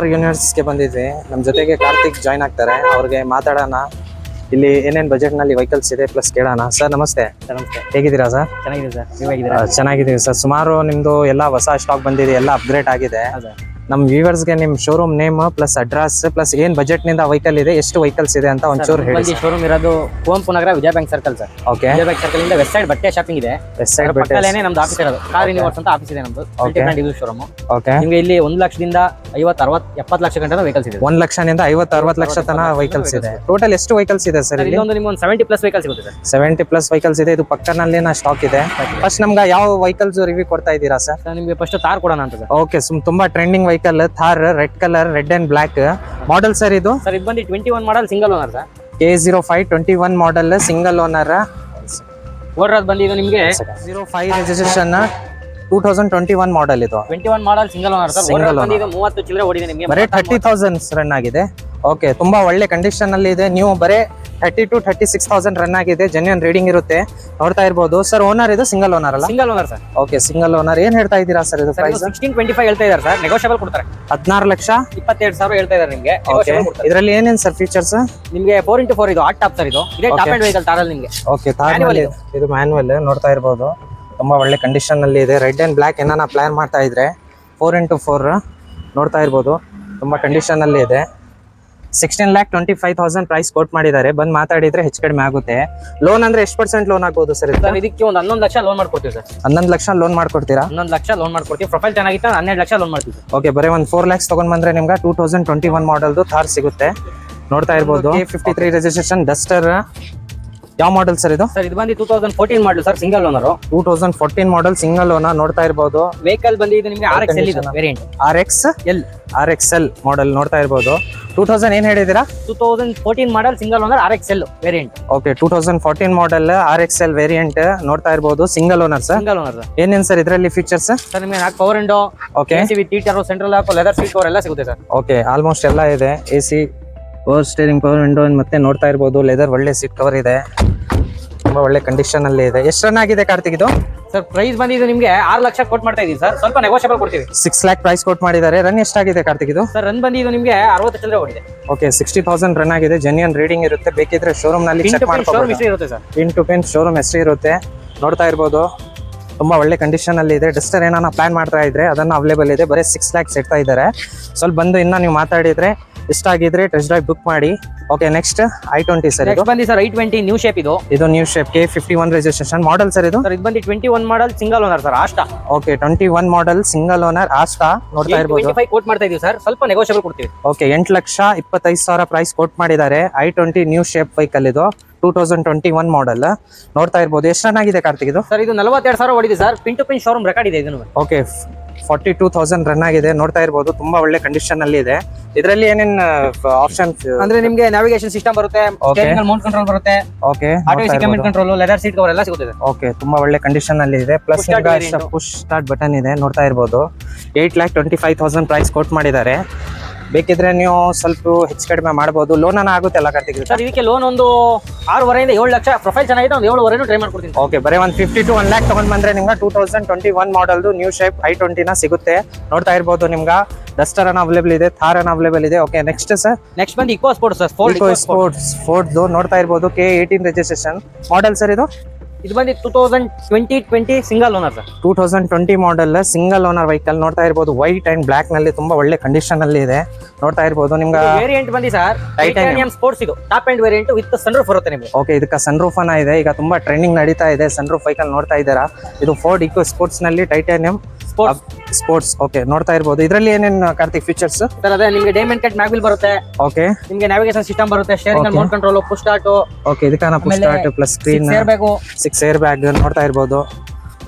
Car ಯೂನಿವರ್ಸ್ಗೆ ಬಂದಿದ್ವಿ. ನಮ್ಮ ಜೊತೆಗೆ ಕಾರ್ತಿಕ್ ಜಾಯ್ನ್ ಆಗ್ತಾರೆ. ಅವ್ರಿಗೆ ಮಾತಾಡೋಣ. ಇಲ್ಲಿ ಏನೇನ್ ಬಜೆಟ್ನಲ್ಲಿ ವೆಹಿಕಲ್ಸ್ ಇದೆ ಪ್ಲಸ್ ಕೇಳೋಣ. ಸರ್ ನಮಸ್ತೆ. ನಮಸ್ತೆ. ಹೇಗಿದ್ದೀರಾ ಸರ್ ಚೆನ್ನಾಗಿದೆ ಸರ್ ಚೆನ್ನಾಗಿದ್ದೀವಿ ಸರ್ ಸುಮಾರು ನಿಮ್ಮದು ಎಲ್ಲ ಹೊಸ ಸ್ಟಾಕ್ ಬಂದಿದೆ ಎಲ್ಲ ಅಪ್ಗ್ರೇಡ್ ಆಗಿದೆ. ನಮ್ಮ ವ್ಯೂವರ್ಸ್ಗೆ ನಿಮ್ showroom name plus address plus ಏನ್ ಬಜೆಟ್ನಿಂದ ವೆಹಿಕಲ್ ಇದೆ ಎಷ್ಟು ವೆಹಿಕಲ್ಸ್ ಇದೆ ಅಂತ ಒಂಚೂರು ಹೇಳಿ ಶೋರೂಮ್ ಇರೋದು Kuvempu Nagar Vijaya bank circle sir okay Vijaya bank circle ಇಂದ ವೆಸ್ಟ್ ಸೈಡ್ ಬಟ್ಟೆ ಶಾಪಿಂಗ್ ಇದೆ. ವೆಸ್ಟ್ ಸೈಡ್ ಬಟ್ಟೆ ಪಕ್ಕದಲ್ಲೇನೆ ನಮ್ದು ಆಫೀಸ್ ಇರೋದು. ಕಾರ್ ಯೂನಿವರ್ಸ್ ಅಂತ ಆಫೀಸ್ ಇದೆ ನಮ್ದು. ಡಿವಿಲ್ ಶೋರೂಮ್ ಓಕೆ ನಿಮ್ಗೆ ಇಲ್ಲಿ ಒಂದು ಲಕ್ಷದಿಂದ ಐವತ್ತು ಅರವತ್ ಎಪ್ಪತ್ತು ಲಕ್ಷ ಗಂಟೆ ವೆಹಿಕಲ್ಸ್ ಇದೆ. ಒಂದು ಲಕ್ಷದಿಂದ ಐವತ್ತು ಅರವತ್ತು ಲಕ್ಷ ತನ ವೆಹಿಕಲ್ಸ್ ಇದೆ. ಟೋಟಲ್ ಎಷ್ಟು ವೆಹಿಕಲ್ಸ್ ಇದೆ ಸರ್ ಇಲ್ಲಿ? ಒಂದು ನಿಮ್ಗೆ ಒಂದು ಸೆವೆಂಟಿ ಪ್ಲಸ್ ವೆಹಿಕಲ್ಸ್ ಸಿಗುತ್ತೆ ಸರ್. ಸೆವೆಂಟಿ ಪ್ಲಸ್ ವೆಹಿಕಲ್ಸ್ ಇದೆ. ಇದು ಪಕ್ಕನಲ್ಲಿನ ಸ್ಟಾಕ್ ಇದೆ. ಫಸ್ಟ್ ನಮ್ಗೆ ಯಾವ ವೆಹಿಕಲ್ಸ್ ರಿವ್ಯೂ ಕೊಡ್ತಾ ಇದ್ದೀರಾ ಸರ್ ಸರ್ ನಿಮಗೆ ಫಸ್ಟ್ ತಾರ್ ಕೊಡೋಣ ಅಂತ ಸರ್ ಓಕೆ ಸುಮ್ ತುಂಬಾ trending vehicle Thar red colour red and black model sir ಇದು? ಸರ್ ಇದು ಬಂದು twenty one model single owner sir K zero five twenty one model single owner odour ಬಂದು ಇದು ನಿಮಗೆ zero five registration two thousand twenty one model ಇದು. Twenty one model single owner sir owner ಮೂವತ್ತು ಚಿಲ್ಲರೆ ಓಡಿದೆ ನಿಮಗೆ. ಬರೀ ಥರ್ಟಿ ತೌಸಂಡ್ ರನ್ ಆಗಿದೆ. ಓಕೆ ತುಂಬಾ ಒಳ್ಳೆ ಕಂಡೀಷನ್ ಅಲ್ಲಿ ಇದೆ. ನೀವು ಬರೇ thirty two thirty six thousand run ಆಗಿದೆ. ಜೆನ್ಯನ್ ರೀಡಿಂಗ್ ಇರುತ್ತೆ. ನೋಡ್ತಾ ಇರ್ಬೋದು. ಸರ್ ಓನರ್ ಇದು ಸಿಂಗಲ್ ಓನರ್ ಅಲ್ಲ? Single owner sir okay single owner ಏನ್ ಹೇಳ್ತಾ ಇದ್ದೀರಾ ಸರ್ ಇದು ಪ್ರೈಸ್ ಸಿಕ್ಸ್ಟೀನ್ ಟ್ವೆಂಟಿ ಫೈವ್ ಹೇಳ್ತಾ ಇದ್ದಾರೆ ಸರ್ ನೆಗೋಷಿಯಬಲ್ ಕೊಡ್ತಾರೆ. ಹದಿನಾರು ಲಕ್ಷ? ಇಪ್ಪತ್ತೆರಡು ಸಾವಿರ ಹೇಳ್ತಾ ಇದ್ದಾರೆ ನಿಮಗೆ. ಓಕೆ ಇದರಲ್ಲಿ ಏನೇನು ಸರ್ ಫೀಚರ್ಸ್ ನಿಮಗೆ ಫೋರ್ ಇಂಟು ಫೋರ್ ಇದು ಆಟ್ ಟಾಪ್ ಸರ್ ಇದು. ಇದೇ ಟಾಪ್ ಅಂಡ್ ವೆಹಿಕಲ್ ತಾರಲ್ಲಿ ನಿಮಗೆ. ಓಕೆ ಇದು. ಮ್ಯಾನ್ಯಲ್ ನೋಡ್ತಾ ಇರ್ಬೋದು. ತುಂಬಾ ಒಳ್ಳೆ ಕಂಡೀಷನ್ ಅಲ್ಲಿ ಇದೆ. ರೆಡ್ ಅಂಡ್ ಬ್ಲಾಕ್ ಏನಾನ ಪ್ಲಾನ್ ಮಾಡ್ತಾ ಇದ್ರೆ ಫೋರ್ ಇಂಟು ಫೋರ್ ನೋಡ್ತಾ ಇರ್ಬೋದು. ತುಂಬಾ ಕಂಡೀಷನ್ ಅಲ್ಲಿ ಇದೆ. Sixteen lakh twenty five thousand price quote ಮಾಡಿದ್ದಾರೆ. ಬಂದ್ ಮಾತಾಡಿದ್ರೆ ಹೆಚ್ಚು ಕಡಿಮೆ ಆಗುತ್ತೆ. ಲೋನ್ ಅಂದ್ರೆ ಎಷ್ಟು ಪರ್ಸೆಂಟ್ ಲೋನ್ ಆಗ್ಬೋದು ಸರ್ ಸರ್ ಇದಕ್ಕೆ ಒಂದು ಹನ್ನೊಂದು ಲಕ್ಷ ಲೋನ್ ಮಾಡ್ಕೊತೀವಿ ಸರ್. ಹನ್ನೊಂದು ಲಕ್ಷ ಲೋನ್ ಮಾಡ್ಕೊಡ್ತೀರಾ? ಹನ್ನೊಂದು ಲಕ್ಷ ಲೋನ್ ಮಾಡ್ಕೊಡ್ತೀವಿ. ಪ್ರೊಫೈಲ್ ಚೆನ್ನಾಗಿತ್ತು ಹನ್ನೆರಡು ಲಕ್ಷ ಲೋನ್ ಮಾಡ್ತೀವಿ ಓಕೆ ಬರೀ ಒಂದು ಫೋರ್ ಲ್ಯಾಕ್ಸ್ ತಗೊಂಡ್ ಬಂದ್ರೆ ನಿಮ್ಗೆ ಟೂ ತೌಸಂಡ್ ಟ್ವೆಂಟಿ ಒನ್ ಮಾಡಲ್ದು ಥಾರ್ ಸಿಗುತ್ತೆ. ನೋಡ್ತಾ ಇರ್ಬೋದು. ಫಿಫ್ಟಿ ತ್ರೀ ರಿಜಿಸ್ಟ್ರೇಷನ್ ಡಸ್ಟರ್ ಯಾವ ಮಾಡೆಲ್ ಸರ್ ಇದು? ಸರ್ ಇದು ಬಂದು two thousand fourteen model sir single owner two thousand fourteen model single owner ನೋಡ್ತಾ ಇರಬಹುದು ವೆಹಿಕಲ್ ಬಂದು ಇದು ನಿಮಗೆ ಆರ್ ಎಕ್ಸ್ ಎಲ್ ಇದೆ variant R X L R X L model ನೋಡ್ತಾ ಇರಬಹುದು ಟೂ ತೌಸಂಡ್ ಏನ್ ಹೇಳಿದೀರಾ two thousand fourteen model single owner R X L variant okay two thousand fourteen model R X L variant ನೋಡ್ತಾ ಇರಬಹುದು single owner sir single owner sir ಏನೇನ್ sir ಇದರಲ್ಲಿ features sir ನಿಮಗೆ ನಾಲ್ಕು power window okay ಟೀಟರ್ central ಹಾಕೋ leather seat cover ಎಲ್ಲ ಸಿಗುತ್ತೆ ಸರ್ ಓಕೆ ಆಲ್ಮೋಸ್ಟ್ ಎಲ್ಲ ಇದೆ. A C power steering power window ಮತ್ತೆ ನೋಡ್ತಾ ಇರಬಹುದು ಲೆದರ್ ಒಳ್ಳೆ ಸೀಟ್ ಕವರ್ ಇದೆ. ತುಂಬಾ ಒಳ್ಳೆ ಕಂಡೀಷನ್ ಅಲ್ಲಿ ಇದೆ. ಎಷ್ಟು ರನ್ ಆಗಿದೆ ಕಾರ್ತಿಕ್ ಇದು? ಸರ್ ಪ್ರೈಸ್ ಬಂದಿದ್ದು ನಿಮಗೆ ಆರು ಲಕ್ಷ ಕೊಟ್ಟು ಮಾಡ್ತಾ ಇದೀವಿ ಸರ್. ಸ್ವಲ್ಪ ನೆಗೋಷಿಯಬಲ್ ಕೊಡ್ತೀವಿ. ಸಿಕ್ಸ್ ಲ್ಯಾಕ್ ಪ್ರೈಸ್ ಕೊಟ್ ಮಾಡಿದ್ದಾರೆ. ರನ್ ಎಷ್ಟಾಗಿದೆ ಕಾರ್ತಿಕ್ ಇದು? ಸರ್ ರನ್ ಬಂದಿದ್ದು ನಿಮಗೆ ಅರವತ್ತು ಚಿಲ್ಲರೆ ಓಡಿದೆ. ಓಕೆ ಸಿಕ್ಸ್ಟಿ ತೌಸಂಡ್ ರನ್ ಆಗಿದೆ. ಜೆನ್ಯನ್ ರೀಡಿಂಗ್ ಇರುತ್ತೆ. ಬೇಕಿದ್ರೆ ಶೋರೂಮ್ನಲ್ಲಿ ಚೆಕ್ ಇರುತ್ತೆ sir. Pin to pin showroom ಹೆಸರು ಇರುತ್ತೆ. ನೋಡ್ತಾ ಇರ್ಬೋದು. ತುಂಬಾ ಒಳ್ಳೆ ಕಂಡೀಷನ್ ಅಲ್ಲಿ ಇದೆ. ಡಿಸ್ಟರ್ ಏನಾನ ಪ್ಲಾನ್ ಮಾಡ್ತಾ ಇದ್ರೆ ಅದನ್ನ ಅವೈಲೇಬಲ್ ಇದೆ. ಬರೀ ಸಿಕ್ಸ್ ಲ್ಯಾಕ್ಸ್ ಇಡ್ತಾ ಇದ್ದಾರೆ. ಸ್ವಲ್ಪ ಬಂದು ಇನ್ನ ನೀವು ಮಾತಾಡಿದ್ರೆ ಇಷ್ಟ ಆಗಿದ್ರೆ ಟೆಸ್ಟ್ ಡ್ರೈವ್ ಬುಕ್ ಮಾಡಿ. Okay next i twenty sir ಇದು. ಬಂದಿ sir i twenty new shape ಇದು. ಇದು new shape K fifty one registration model sir ಇದು. ಸರ್ ಇದು ಬಂದು twenty one model single owner sir Asta okay twenty one model single owner Asta ನೋಡ್ತಾ ಇರ್ಬೋದು coat ಮಾಡ್ತಾ ಇದೀವಿ ಸರ್ ಸ್ವಲ್ಪ ನೆಗೋಷಿಯಬಲ್ ಕೊಡ್ತೀವಿ. ಓಕೆ ಎಂಟು ಲಕ್ಷ ಇಪ್ಪತ್ತೈದು ಸಾವಿರ ಪ್ರೈಸ್ ಕೋಟ್ ಮಾಡಿದ್ದಾರೆ. I twenty new shape vehicle ಇದು. Two thousand twenty one model ನೋಡ್ತಾ ಇರ್ಬೋದು. ಎಷ್ಟು ಚೆನ್ನಾಗಿದೆ ಕಾರ್ತಿಕ್ ಇದು? ಸರ್ ಇದು ನಲವತ್ತೆರಡು ಸಾವಿರ ಹೊಡಿದೆ sir pin to pin showroom record ಇದೆ ಇದನ್ನು okay forty two thousand run ಆಗಿದೆ. ನೋಡ್ತಾ ಇರಬಹುದು ತುಂಬಾ ಒಳ್ಳೆ ಕಂಡೀಷನ್ ಅಲ್ಲಿ ಇದೆ. ಇದರಲ್ಲಿ ಏನೇನ್ ಆಪ್ಷನ್ ಅಂದ್ರೆ ನಿಮ್ಗೆ ನಾವಿಗೇಷನ್ ಸಿಸ್ಟಮ್ ಬರುತ್ತೆ. ಮೌಂಟ್ ಕಂಟ್ರೋಲ್ ಬರುತ್ತೆ okay control leather seat cover ಎಲ್ಲ ಸಿಗುತ್ತೆ. ಓಕೆ ತುಂಬಾ ಒಳ್ಳೆ ಕಂಡೀಷನ್ ಅಲ್ಲಿ ಇದೆ. ಪ್ಲಸ್. ಪುಷ್ ಸ್ಟಾರ್ಟ್ ಬಟನ್ ಇದೆ. ನೋಡ್ತಾ ಇರ್ಬೋದು. Eight lakh twenty five thousand price quote ಮಾಡಿದ್ದಾರೆ. ಬೇಕಿದ್ರೆ ನೀವು ಸ್ವಲ್ಪ ಹೆಚ್ಚು ಕಡಿಮೆ ಮಾಡ್ಬೋದು. ಲೋನ್ ಅನ್ನ ಆಗುತ್ತೆ ಎಲ್ಲ ಕಾರ್ತಿಕ್ ಸರ್ ಇದಕ್ಕೆ ಲೋನ್ ಒಂದು ಆರೂವರೆಯಿಂದ ಏಳು ಲಕ್ಷ ಪ್ರೊಫೈಲ್ ಚೆನ್ನಾಗಿದೆ ಒಂದು ಏಳುವರೆನೂ ಟ್ರೈ ಮಾಡ್ಕೊಡ್ತೀನಿ ಓಕೆ ಬರೀ ಒಂದು ಫಿಫ್ಟಿ ಟು ಒನ್ ಲ್ಯಾಕ್ ತಗೊಂಡ್ ಬಂದ್ರೆ ನಿಮ್ಗೆ ಟೂ ತೌಸಂಡ್ ಟ್ವೆಂಟಿ ಒನ್ ಮಾಡಲ್ದು ನ್ಯೂ ಶೇಪ್ ಐ ಟ್ವೆಂಟಿನ ಸಿಗುತ್ತೆ. ನೋಡ್ತಾ ಇರ್ಬೋದು ನಿಮ್ಗೆ. ಡಸ್ಟರ್ ಅನ್ನ ಅವೈಲೇಬಲ್ ಇದೆ ಥಾರ್ ಅನ್ನ ಅವೈಲೇಬಲ್ ಇದೆ. ಓಕೆ ನೆಕ್ಸ್ಟ್ ಸರ್ ನೆಕ್ಸ್ಟ್ ಬಂದು Eco Sports sir Ford Eco Sports ಫೋರ್ಟ್ದು ನೋಡ್ತಾ ಇರ್ಬೋದು K eighteen registration model sir ಇದು? ಇದು ಬಂದು two thousand twenty twenty single owner sir. Two thousand twenty model single owner vehicle ನೋಡ್ತಾ ಇರ್ಬೋದು ವೈಟ್ ಅಂಡ್ ಬ್ಲಾಕ್ನಲ್ಲಿ ತುಂಬಾ ಒಳ್ಳೆ ಕಂಡೀಷನ್ ಅಲ್ಲಿ ಇದೆ. ನೋಡ್ತಾ ಇರ್ಬೋದು ನಿಮ್ಗೆ ವೇರಿಯಂಟ್ ಬಂದಿ ಸರ್. ಟೈಟಾನಿಯಂ ಸ್ಪೋರ್ಟ್ಸ್ ಇದು. Top and variant with sunroof ಬರುತ್ತೆ ನಿಮಗೆ. ಓಕೆ ಇದಕ್ಕೆ ಸನ್ ರೂಫ್ ಅನ್ನ ಇದೆ. ಈಗ ತುಂಬಾ ಟ್ರೆಂಡಿಂಗ್ ನಡೀತಾ ಇದೆ. ಸನ್ ರೂಫ್ ವೆಹಿಕಲ್ ನೋಡ್ತಾ ಇದ್ದೀರಾ? ಇದು ಫೋರ್ಡ್ ಇಕೋ ಸ್ಪೋರ್ಟ್ಸ್ನಲ್ಲಿ ಟೈಟಾನಿಯಂ ಸ್ಪೋರ್ಟ್ಸ್ ಓಕೆ ನೋಡ್ತಾ ಇರ್ಬೋದು. ಇದರಲ್ಲಿ ಏನೇನು ಕಾರ್ತಿಕ್ ಫೀಚರ್ಸ್ ಸರ್ ಅದೇ ನಿಮಗೆ ಡೈಮಂಡ್ ಕಟ್ ಮ್ಯಾಗ್ವಿಲ್ ಬರುತ್ತೆ. ಓಕೆ ನಿಮಗೆ ನ್ಯಾವಿಗೇಷನ್ ಸಿಸ್ಟಮ್ ಬರುತ್ತೆ ಸ್ಟೇರಿಂಗ್ ಅಲ್ಲಿ mount control push start okay ಇದಕ್ಕಾನ push start plus screen six airbag ನೋಡ್ತಾ ಇರ್ಬೋದು.